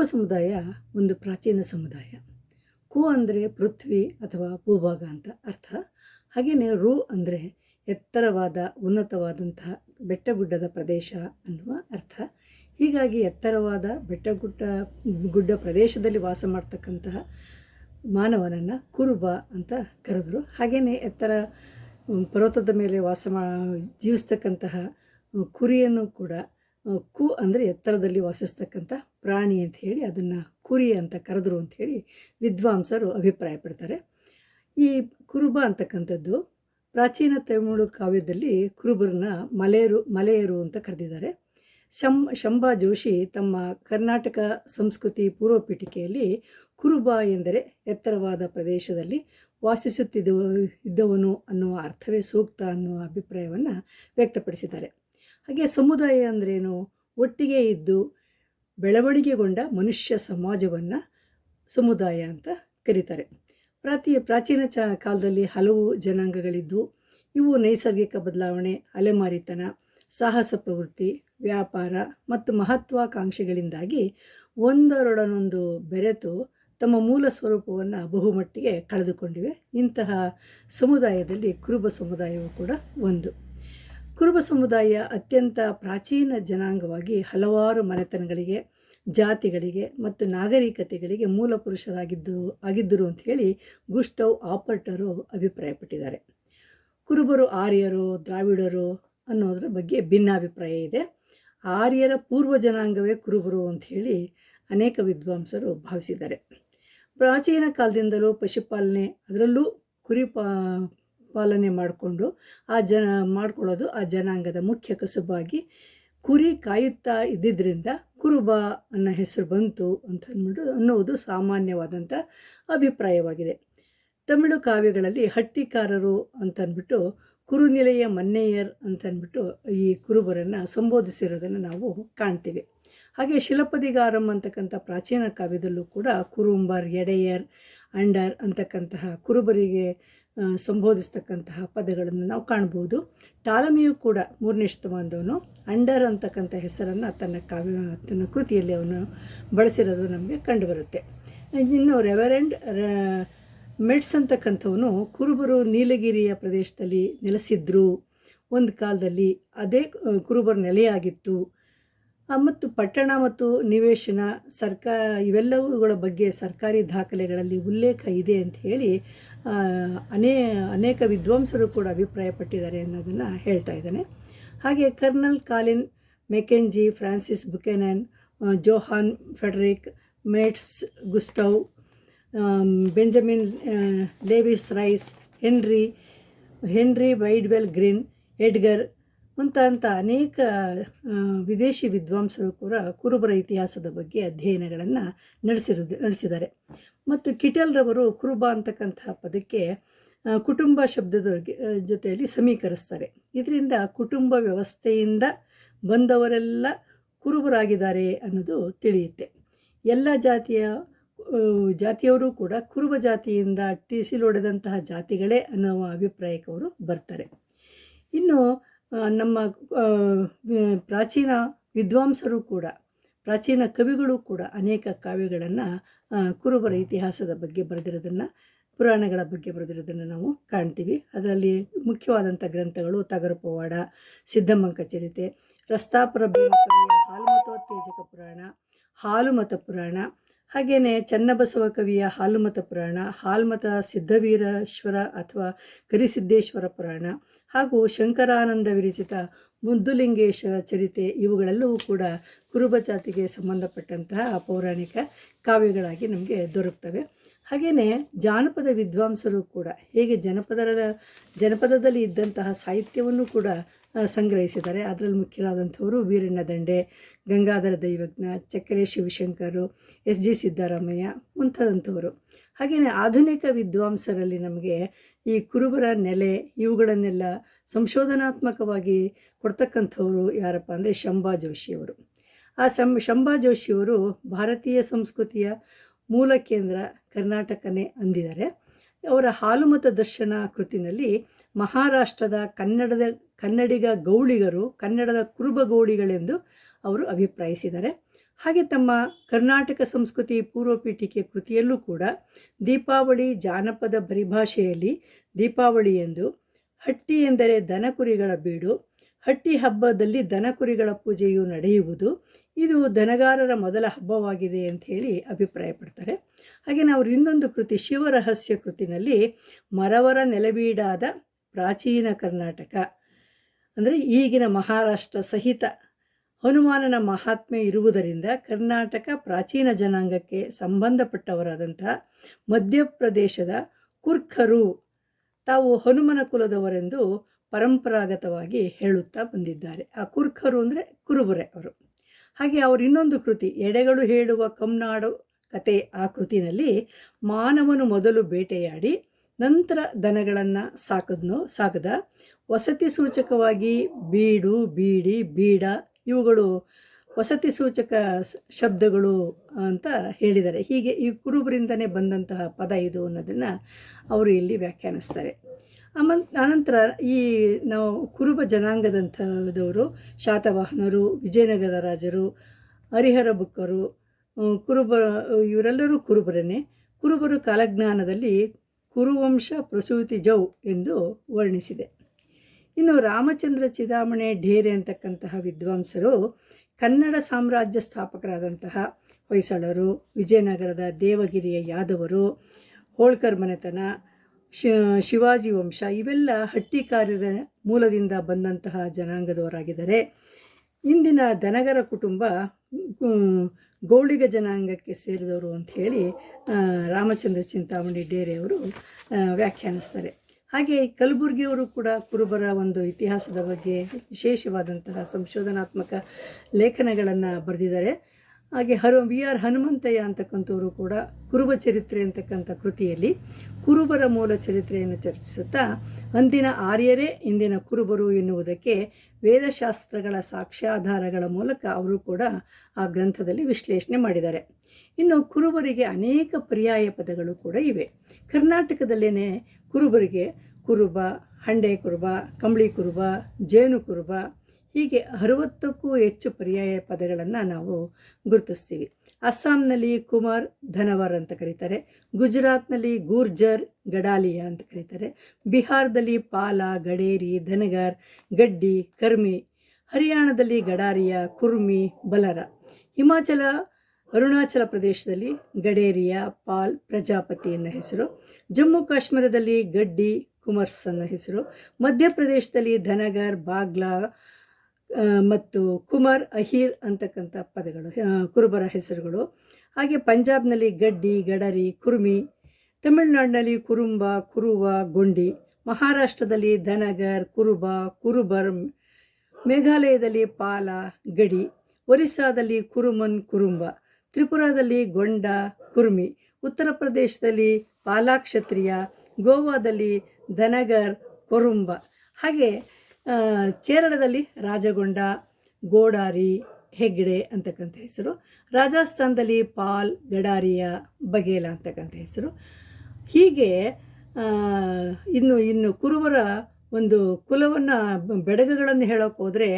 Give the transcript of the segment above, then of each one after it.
ಕುರುಬ ಸಮುದಾಯ ಒಂದು ಪ್ರಾಚೀನ ಸಮುದಾಯ. ಕು ಅಂದರೆ ಪೃಥ್ವಿ ಅಥವಾ ಭೂಭಾಗ ಅಂತ ಅರ್ಥ. ಹಾಗೆಯೇ ರು ಅಂದರೆ ಎತ್ತರವಾದ, ಉನ್ನತವಾದಂತಹ ಬೆಟ್ಟಗುಡ್ಡದ ಪ್ರದೇಶ ಅನ್ನುವ ಅರ್ಥ. ಹೀಗಾಗಿ ಎತ್ತರವಾದ ಬೆಟ್ಟ ಗುಡ್ಡ ಪ್ರದೇಶದಲ್ಲಿ ವಾಸ ಮಾಡ್ತಕ್ಕಂತಹ ಮಾನವನನ್ನು ಕುರುಬ ಅಂತ ಕರೆದರು. ಹಾಗೆಯೇ ಎತ್ತರ, ಪರ್ವತದ ಮೇಲೆ ವಾಸ ಮಾ, ಜೀವಿಸ್ತಕ್ಕಂತಹ ಕುರಿಯನ್ನು ಕೂಡ ಕು ಅಂದರೆ ಎತ್ತರದಲ್ಲಿ ವಾಸಿಸ್ತಕ್ಕಂಥ ಪ್ರಾಣಿ ಅಂತ ಹೇಳಿ ಅದನ್ನು ಕುರಿ ಅಂತ ಕರೆದ್ರು ಅಂತ ಹೇಳಿ ವಿದ್ವಾಂಸರು ಅಭಿಪ್ರಾಯಪಡ್ತಾರೆ. ಈ ಕುರುಬ ಅಂತಕ್ಕಂಥದ್ದು ಪ್ರಾಚೀನ ತಮಿಳು ಕಾವ್ಯದಲ್ಲಿ ಕುರುಬರನ್ನ ಮಲೆಯರು ಮಲೆಯರು ಅಂತ ಕರೆದಿದ್ದಾರೆ. ಶಂ, ಶಂಭಾ ಜೋಶಿ ತಮ್ಮ ಕರ್ನಾಟಕ ಸಂಸ್ಕೃತಿ ಪೂರ್ವ ಪೀಠಿಕೆಯಲ್ಲಿ ಕುರುಬ ಎಂದರೆ ಎತ್ತರವಾದ ಪ್ರದೇಶದಲ್ಲಿ ವಾಸಿಸುತ್ತಿದ್ದ ಇದ್ದವನು ಅನ್ನುವ ಅರ್ಥವೇ ಸೂಕ್ತ ಅನ್ನುವ ಅಭಿಪ್ರಾಯವನ್ನು ವ್ಯಕ್ತಪಡಿಸಿದ್ದಾರೆ. ಹಾಗೆ ಸಮುದಾಯ ಅಂದ್ರೇನು? ಒಟ್ಟಿಗೆ ಇದ್ದು ಬೆಳವಣಿಗೆಗೊಂಡ ಮನುಷ್ಯ ಸಮಾಜವನ್ನು ಸಮುದಾಯ ಅಂತ ಕರೀತಾರೆ. ಪ್ರಾತಿ ಪ್ರಾಚೀನ ಚ ಕಾಲದಲ್ಲಿ ಹಲವು ಜನಾಂಗಗಳಿದ್ದು, ಇವು ನೈಸರ್ಗಿಕ ಬದಲಾವಣೆ, ಅಲೆಮಾರಿತನ, ಸಾಹಸ ಪ್ರವೃತ್ತಿ, ವ್ಯಾಪಾರ ಮತ್ತು ಮಹತ್ವಾಕಾಂಕ್ಷೆಗಳಿಂದಾಗಿ ಒಂದರೊಡನೊಂದು ಬೆರೆತು ತಮ್ಮ ಮೂಲ ಸ್ವರೂಪವನ್ನು ಬಹುಮಟ್ಟಿಗೆ ಕಳೆದುಕೊಂಡಿವೆ. ಇಂತಹ ಸಮುದಾಯದಲ್ಲಿ ಕುರುಬ ಸಮುದಾಯವು ಕೂಡ ಒಂದು. ಕುರುಬ ಸಮುದಾಯ ಅತ್ಯಂತ ಪ್ರಾಚೀನ ಜನಾಂಗವಾಗಿ ಹಲವಾರು ಮನೆತನಗಳಿಗೆ, ಜಾತಿಗಳಿಗೆ ಮತ್ತು ನಾಗರಿಕತೆಗಳಿಗೆ ಮೂಲ ಪುರುಷರಾಗಿದ್ದು ಆಗಿದ್ದರು ಅಂತ ಹೇಳಿ ಗುಸ್ಟವ್ ಆಪರ್ಟರು ಅಭಿಪ್ರಾಯಪಟ್ಟಿದ್ದಾರೆ. ಕುರುಬರು ಆರ್ಯರು, ದ್ರಾವಿಡರು ಅನ್ನೋದ್ರ ಬಗ್ಗೆ ಭಿನ್ನಾಭಿಪ್ರಾಯ ಇದೆ. ಆರ್ಯರ ಪೂರ್ವ ಜನಾಂಗವೇ ಕುರುಬರು ಅಂತ ಹೇಳಿ ಅನೇಕ ವಿದ್ವಾಂಸರು ಭಾವಿಸಿದ್ದಾರೆ. ಪ್ರಾಚೀನ ಕಾಲದಿಂದಲೂ ಪಶುಪಾಲನೆ, ಅದರಲ್ಲೂ ಕುರಿ ಪಾಲನೆ ಮಾಡಿಕೊಂಡು ಆ ಜನ ಮಾಡ್ಕೊಳ್ಳೋದು ಆ ಜನಾಂಗದ ಮುಖ್ಯ ಕಸುಬಾಗಿ. ಕುರಿ ಕಾಯುತ್ತಾ ಇದ್ದಿದ್ದರಿಂದ ಕುರುಬ ಅನ್ನೋ ಹೆಸರು ಬಂತು ಅಂತ ಅಂದ್ಬಿಟ್ಟು ಅನ್ನುವುದು ಸಾಮಾನ್ಯವಾದಂಥ ಅಭಿಪ್ರಾಯವಾಗಿದೆ. ತಮಿಳು ಕಾವ್ಯಗಳಲ್ಲಿ ಹಟ್ಟಿಕಾರರು ಅಂತನ್ಬಿಟ್ಟು ಕುರುನಿಲೆಯ ಮನ್ನೆಯರ್ ಅಂತನ್ಬಿಟ್ಟು ಈ ಕುರುಬರನ್ನು ಸಂಬೋಧಿಸಿರೋದನ್ನು ನಾವು ಕಾಣ್ತೀವಿ. ಹಾಗೆ ಶಿಲಪದಿಗಾರಂ ಅಂತಕ್ಕಂಥ ಪ್ರಾಚೀನ ಕಾವ್ಯದಲ್ಲೂ ಕೂಡ ಕುರುಂಬರ್, ಎಡೆಯರ್, ಅಂಡರ್ ಅಂತಕ್ಕಂತಹ ಕುರುಬರಿಗೆ ಸಂಬೋಧಿಸ್ತಕ್ಕಂತಹ ಪದಗಳನ್ನು ನಾವು ಕಾಣ್ಬೋದು. ಟಾಲಮಿಯು ಕೂಡ ಮೂರನೇ ಶತಮಾನದವನು. ಅಂಡರ್ ಅಂತಕ್ಕಂಥ ಹೆಸರನ್ನು ತನ್ನ ಕಾವ್ಯ, ತನ್ನ ಕೃತಿಯಲ್ಲಿ ಅವನು ಬಳಸಿರೋದು ನಮಗೆ ಕಂಡುಬರುತ್ತೆ. ಇನ್ನು ರೆವರೆಂಡ್ ಮೆಡ್ಸ್ ಅಂತಕ್ಕಂಥವನು ಕುರುಬರು ನೀಲಗಿರಿಯ ಪ್ರದೇಶದಲ್ಲಿ ನೆಲೆಸಿದ್ರು. ಒಂದು ಕಾಲದಲ್ಲಿ ಅದೇ ಕುರುಬರ ನೆಲೆಯಾಗಿತ್ತು. ಮತ್ತು ಪಟ್ಟಣ ಮತ್ತು ನಿವೇಶನ ಸರ್ಕಾ, ಇವೆಲ್ಲವುಗಳ ಬಗ್ಗೆ ಸರ್ಕಾರಿ ದಾಖಲೆಗಳಲ್ಲಿ ಉಲ್ಲೇಖ ಇದೆ ಅಂತ ಹೇಳಿ ಅನೇ, ಅನೇಕ ವಿದ್ವಾಂಸರು ಕೂಡ ಅಭಿಪ್ರಾಯಪಟ್ಟಿದ್ದಾರೆ ಅನ್ನೋದನ್ನು ಹೇಳ್ತಾ ಇದ್ದಾನೆ. ಹಾಗೆ colonel Colin Mackenzie Francis Buchanan Johann Frederick, Metz Gustav Benjamin Lewis Rice, Henry Henry ವೈಡ್ವೆಲ್ Green, Edgar ಮುಂತಾದಂಥ ಅನೇಕ ವಿದೇಶಿ ವಿದ್ವಾಂಸರು ಕೂಡ ಕುರುಬರ ಇತಿಹಾಸದ ಬಗ್ಗೆ ಅಧ್ಯಯನಗಳನ್ನು ನಡೆಸಿರೋದು, ನಡೆಸಿದ್ದಾರೆ. ಮತ್ತು ಕಿಟಲ್ರವರು ಕುರುಬ ಅಂತಕ್ಕಂತಹ ಪದಕ್ಕೆ ಕುಟುಂಬ ಶಬ್ದದ ಜೊತೆಯಲ್ಲಿ ಸಮೀಕರಿಸ್ತಾರೆ. ಇದರಿಂದ ಕುಟುಂಬ ವ್ಯವಸ್ಥೆಯಿಂದ ಬಂದವರೆಲ್ಲ ಕುರುಬರಾಗಿದ್ದಾರೆ ಅನ್ನೋದು ತಿಳಿಯುತ್ತೆ. ಎಲ್ಲ ಜಾತಿಯ ಜಾತಿಯವರು ಕೂಡ ಕುರುಬ ಜಾತಿಯಿಂದ ಟಿಸಿಲೊಡೆದಂತಹ ಜಾತಿಗಳೇ ಅನ್ನೋ ಅಭಿಪ್ರಾಯಕ್ಕೆ ಅವರು ಬರ್ತಾರೆ. ಇನ್ನು ನಮ್ಮ ಪ್ರಾಚೀನ ವಿದ್ವಾಂಸರು ಕೂಡ, ಪ್ರಾಚೀನ ಕವಿಗಳು ಕೂಡ ಅನೇಕ ಕಾವ್ಯಗಳನ್ನು ಕುರುಬರ ಇತಿಹಾಸದ ಬಗ್ಗೆ ಬರೆದಿರೋದನ್ನು, ಪುರಾಣಗಳ ಬಗ್ಗೆ ಬರೆದಿರೋದನ್ನು ನಾವು ಕಾಣ್ತೀವಿ. ಅದರಲ್ಲಿ ಮುಖ್ಯವಾದಂಥ ಗ್ರಂಥಗಳು ತಗರಪವಾಡ ಸಿದ್ಧಮಂಕ ಚರಿತೆ, ರಸ್ತಾಪುರ ಹಾಲುಮತೋತ್ತೇಜಕ ಪುರಾಣ, ಹಾಲುಮತ ಪುರಾಣ ಹಾಗೆಯೇ ಚನ್ನಬಸವ ಕವಿಯ ಹಾಲುಮತ ಪುರಾಣ, ಹಾಲ್ಮತ ಸಿದ್ಧವೀರೇಶ್ವರ ಅಥವಾ ಕರಿಸಿದ್ದೇಶ್ವರ ಪುರಾಣ ಹಾಗೂ ಶಂಕರಾನಂದ ವಿರಚಿತ ಮುದ್ದುಲಿಂಗೇಶ ಚರಿತೆ ಇವುಗಳೆಲ್ಲವೂ ಕೂಡ ಕುರುಬ ಜಾತಿಗೆ ಸಂಬಂಧಪಟ್ಟಂತಹ ಪೌರಾಣಿಕ ಕಾವ್ಯಗಳಾಗಿ ನಮಗೆ ದೊರಕ್ತವೆ. ಹಾಗೆಯೇ ಜಾನಪದ ವಿದ್ವಾಂಸರು ಕೂಡ, ಹೇಗೆ ಜನಪದರ, ಜನಪದದಲ್ಲಿ ಇದ್ದಂತಹ ಸಾಹಿತ್ಯವನ್ನು ಕೂಡ ಸಂಗ್ರಹಿಸಿದ್ದಾರೆ. ಅದರಲ್ಲಿ ಮುಖ್ಯರಾದಂಥವರು ವೀರಣ್ಣ ದಂಡೆ, ಗಂಗಾಧರ ದೈವಜ್ಞ ಚಕ್ಕರೆ ಶಿವಶಂಕರು, ಎಸ್ ಜಿ ಸಿದ್ದರಾಮಯ್ಯ ಮುಂತಾದಂಥವರು. ಹಾಗೆಯೇ ಆಧುನಿಕ ವಿದ್ವಾಂಸರಲ್ಲಿ ನಮಗೆ ಈ ಕುರುಬರ ನೆಲೆ, ಇವುಗಳನ್ನೆಲ್ಲ ಸಂಶೋಧನಾತ್ಮಕವಾಗಿ ಕೊಡ್ತಕ್ಕಂಥವರು ಯಾರಪ್ಪ ಅಂದರೆ ಶಂಭಾ ಜೋಶಿಯವರು ಆ ಸಂ ಶಂಭಾ ಜೋಶಿಯವರು ಭಾರತೀಯ ಸಂಸ್ಕೃತಿಯ ಮೂಲ ಕೇಂದ್ರ ಕರ್ನಾಟಕನೇ ಅಂದಿದ್ದಾರೆ. ಅವರ ಹಾಲುಮತ ದರ್ಶನ ಕೃತಿನಲ್ಲಿ ಮಹಾರಾಷ್ಟ್ರದ ಕನ್ನಡದ, ಕನ್ನಡಿಗ ಗೌಳಿಗರು, ಕನ್ನಡದ ಕುರುಬ ಗೌಳಿಗಳೆಂದು ಅವರು ಅಭಿಪ್ರಾಯಿಸಿದ್ದಾರೆ. ಹಾಗೆ ತಮ್ಮ ಕರ್ನಾಟಕ ಸಂಸ್ಕೃತಿ ಪೂರ್ವಪೀಠಿಕೆ ಕೃತಿಯಲ್ಲೂ ಕೂಡ ದೀಪಾವಳಿ ಜಾನಪದ ಪರಿಭಾಷೆಯಲ್ಲಿ ದೀಪಾವಳಿ ಎಂದು ಹಟ್ಟಿ ಎಂದರೆ ದನಕುರಿಗಳ ಬೀಡು ಹಟ್ಟಿ ಹಬ್ಬದಲ್ಲಿ ದನಕುರಿಗಳ ಪೂಜೆಯು ನಡೆಯುವುದು. ಇದು ದನಗಾರರ ಮೊದಲ ಹಬ್ಬವಾಗಿದೆ ಅಂತ ಹೇಳಿ ಅಭಿಪ್ರಾಯಪಡ್ತಾರೆ. ಹಾಗೆ ನಾವು ಇನ್ನೊಂದು ಕೃತಿ, ಶಿವರಹಸ್ಯ ಕೃತಿನಲ್ಲಿ ಮರವರ ನೆಲವೀಡಾದ ಪ್ರಾಚೀನ ಕರ್ನಾಟಕ, ಅಂದರೆ ಈಗಿನ ಮಹಾರಾಷ್ಟ್ರ ಸಹಿತ ಹನುಮಾನನ ಮಹಾತ್ಮೆ ಇರುವುದರಿಂದ ಕರ್ನಾಟಕ ಪ್ರಾಚೀನ ಜನಾಂಗಕ್ಕೆ ಸಂಬಂಧಪಟ್ಟವರಾದಂತಹ ಮಧ್ಯಪ್ರದೇಶದ ಕುರ್ಖರು. ತಾವು ಹನುಮನ ಕುಲದವರೆಂದು ಪರಂಪರಾಗತವಾಗಿ ಹೇಳುತ್ತಾ ಬಂದಿದ್ದಾರೆ. ಆ ಕುರ್ಖರು ಅಂದರೆ ಕುರುಬರೆ ಅವರು. ಹಾಗೆ ಅವರು ಇನ್ನೊಂದು ಕೃತಿ, ಎಡೆಗಳು ಹೇಳುವ ಕಮ್ನಾಡು ಕತೆ ಆ ಕೃತಿನಲ್ಲಿ ಮಾನವನು ಮೊದಲು ಬೇಟೆಯಾಡಿ ನಂತರ ದನಗಳನ್ನು ಸಾಕದ್ನು, ಸಾಕದ? ವಸತಿ ಸೂಚಕವಾಗಿ ಬೀಡು, ಬೀಡಿ, ಬೀಡ ಇವುಗಳು ವಸತಿ ಸೂಚಕ ಶಬ್ದಗಳು ಅಂತ ಹೇಳಿದ್ದಾರೆ. ಹೀಗೆ ಈ ಕುರುಬರಿಂದನೇ ಬಂದಂತಹ ಪದ ಇದು ಅನ್ನೋದನ್ನು ಅವರು ಇಲ್ಲಿ ವ್ಯಾಖ್ಯಾನಿಸ್ತಾರೆ. ಆಮನ್, ಆನಂತರ ಈ ನಾವು ಕುರುಬ ಜನಾಂಗದಂಥದವರು, ಶಾತವಾಹನರು, ವಿಜಯನಗರ ರಾಜರು, ಹರಿಹರ ಬುಕ್ಕರು ಕುರುಬ, ಇವರೆಲ್ಲರೂ ಕುರುಬರನ್ನೇ ಕುರುಬರು ಕಾಲಜ್ಞಾನದಲ್ಲಿ ಕುರುವಂಶ ಪ್ರಸೂತಿ ಜೌ ಎಂದು ವರ್ಣಿಸಿದೆ. ಇನ್ನು ರಾಮಚಂದ್ರ ಚಿದಾಮಣೆ ಢೇರೆ ಅಂತಕ್ಕಂತಹ ವಿದ್ವಾಂಸರು, ಕನ್ನಡ ಸಾಮ್ರಾಜ್ಯ ಸ್ಥಾಪಕರಾದಂತಹ ಹೊಯ್ಸಳರು, ವಿಜಯನಗರದ ದೇವಗಿರಿಯ ಯಾದವರು, ಹೋಳ್ಕರ್ ಮನೆತನ ಶಿ, ಶಿವಾಜಿ ವಂಶ ಇವೆಲ್ಲ ಹಟ್ಟಿಕಾರ್ಯರ ಮೂಲದಿಂದ ಬಂದಂತಹ ಜನಾಂಗದವರಾಗಿದ್ದಾರೆ. ಇಂದಿನ ದನಗರ ಕುಟುಂಬ ಗೌಳಿಗ ಜನಾಂಗಕ್ಕೆ ಸೇರಿದವರು ಅಂತ ಹೇಳಿ ರಾಮಚಂದ್ರ ಚಿಂತಾಮಣಿ ಡೇರೆಯವರು ವ್ಯಾಖ್ಯಾನಿಸ್ತಾರೆ. ಹಾಗೆ ಕಲಬುರ್ಗಿಯವರು ಕೂಡ ಕುರುಬರ ಒಂದು ಇತಿಹಾಸದ ಬಗ್ಗೆ ವಿಶೇಷವಾದಂತಹ ಸಂಶೋಧನಾತ್ಮಕ ಲೇಖನಗಳನ್ನು ಬರೆದಿದ್ದಾರೆ. ಹಾಗೆ ಹರ, ವಿ ಆರ್ ಹನುಮಂತಯ್ಯ ಅಂತಕ್ಕಂಥವರು ಕೂಡ ಕುರುಬ ಚರಿತ್ರೆ ಅಂತಕ್ಕಂಥ ಕೃತಿಯಲ್ಲಿ ಕುರುಬರ ಮೂಲ ಚರಿತ್ರೆಯನ್ನು ಚರ್ಚಿಸುತ್ತಾ, ಅಂದಿನ ಆರ್ಯರೇ ಇಂದಿನ ಕುರುಬರು ಎನ್ನುವುದಕ್ಕೆ ವೇದಶಾಸ್ತ್ರಗಳ ಸಾಕ್ಷ್ಯಾಧಾರಗಳ ಮೂಲಕ ಅವರು ಕೂಡ ಆ ಗ್ರಂಥದಲ್ಲಿ ವಿಶ್ಲೇಷಣೆ ಮಾಡಿದ್ದಾರೆ. ಇನ್ನು ಕುರುಬರಿಗೆ ಅನೇಕ ಪರ್ಯಾಯ ಪದಗಳು ಕೂಡ ಇವೆ. ಕರ್ನಾಟಕದಲ್ಲೇ ಕುರುಬರಿಗೆ ಕುರುಬ, ಹಂಡೆ ಕುರುಬ, ಕಂಬಳಿ ಕುರುಬ, ಜೇನು ಕುರುಬ ಹೀಗೆ ಅರವತ್ತಕ್ಕೂ ಹೆಚ್ಚು ಪರ್ಯಾಯ ಪದಗಳನ್ನು ನಾವು ಗುರುತಿಸ್ತೀವಿ. ಅಸ್ಸಾಂನಲ್ಲಿ ಕುಮಾರ್ ಧನವರ್ ಅಂತ ಕರೀತಾರೆ, ಗುಜರಾತ್ನಲ್ಲಿ ಗೂರ್ಜರ್ ಗಡಾಲಿಯ ಅಂತ ಕರೀತಾರೆ, ಬಿಹಾರದಲ್ಲಿ ಪಾಲ, ಗಡೇರಿ, ಧನಗರ್, ಗಡ್ಡಿ, ಕರ್ಮಿ, ಹರಿಯಾಣದಲ್ಲಿ ಗಡಾರಿಯ, ಕುರ್ಮಿ, ಬಲರ. ಹಿಮಾಚಲ, ಅರುಣಾಚಲ ಪ್ರದೇಶದಲ್ಲಿ ಗಡೇರಿಯ, ಪಾಲ್ ಪ್ರಜಾಪತಿ ಅನ್ನೋ ಹೆಸರು, ಜಮ್ಮು ಕಾಶ್ಮೀರದಲ್ಲಿ ಗಡ್ಡಿ ಕುಮರ್ಸ್ ಅನ್ನೋ ಹೆಸರು, ಮಧ್ಯಪ್ರದೇಶದಲ್ಲಿ ಧನಗರ್, ಬಾಗ್ಲಾ ಮತ್ತು ಕುಮಾರ್ ಅಹೀರ್ ಅಂತಕ್ಕಂಥ ಪದಗಳು ಕುರುಬರ ಹೆಸರುಗಳು. ಹಾಗೆ ಪಂಜಾಬ್ನಲ್ಲಿ ಗಡ್ಡಿ, ಗಡರಿ, ಕುರ್ಮಿ, ತಮಿಳುನಾಡಿನಲ್ಲಿ ಕುರುಂಬ, ಕುರುವ, ಗೊಂಡಿ, ಮಹಾರಾಷ್ಟ್ರದಲ್ಲಿ ದನಗರ್ ಕುರುಬ, ಕುರುಬರ್, ಮೇಘಾಲಯದಲ್ಲಿ ಪಾಲ, ಗಡಿ, ಒರಿಸ್ಸಾದಲ್ಲಿ ಕುರುಮನ್, ಕುರುಂಬ, ತ್ರಿಪುರಾದಲ್ಲಿ ಗೊಂಡ, ಕುರ್ಮಿ, ಉತ್ತರ ಪ್ರದೇಶದಲ್ಲಿ ಪಾಲಾಕ್ಷತ್ರಿಯ, ಗೋವಾದಲ್ಲಿ ದನಗರ್ ಕುರುಂಬ. ಹಾಗೆ ಕೇರಳದಲ್ಲಿ ರಾಜಗೊಂಡ, ಗೋಡಾರಿ, ಹೆಗ್ಡೆ ಅಂತಕ್ಕಂಥ ಹೆಸರು, ರಾಜಸ್ಥಾನದಲ್ಲಿ ಪಾಲ್, ಗಡಾರಿಯ ಬಗೇಲ ಅಂತಕ್ಕಂಥ ಹೆಸರು. ಹೀಗೆ ಇನ್ನು ಇನ್ನು ಕುರುಬರ ಒಂದು ಕುಲವನ್ನು ಬೆಡಗುಗಳನ್ನು ಹೇಳೋಕೆ ಹೋದರೆ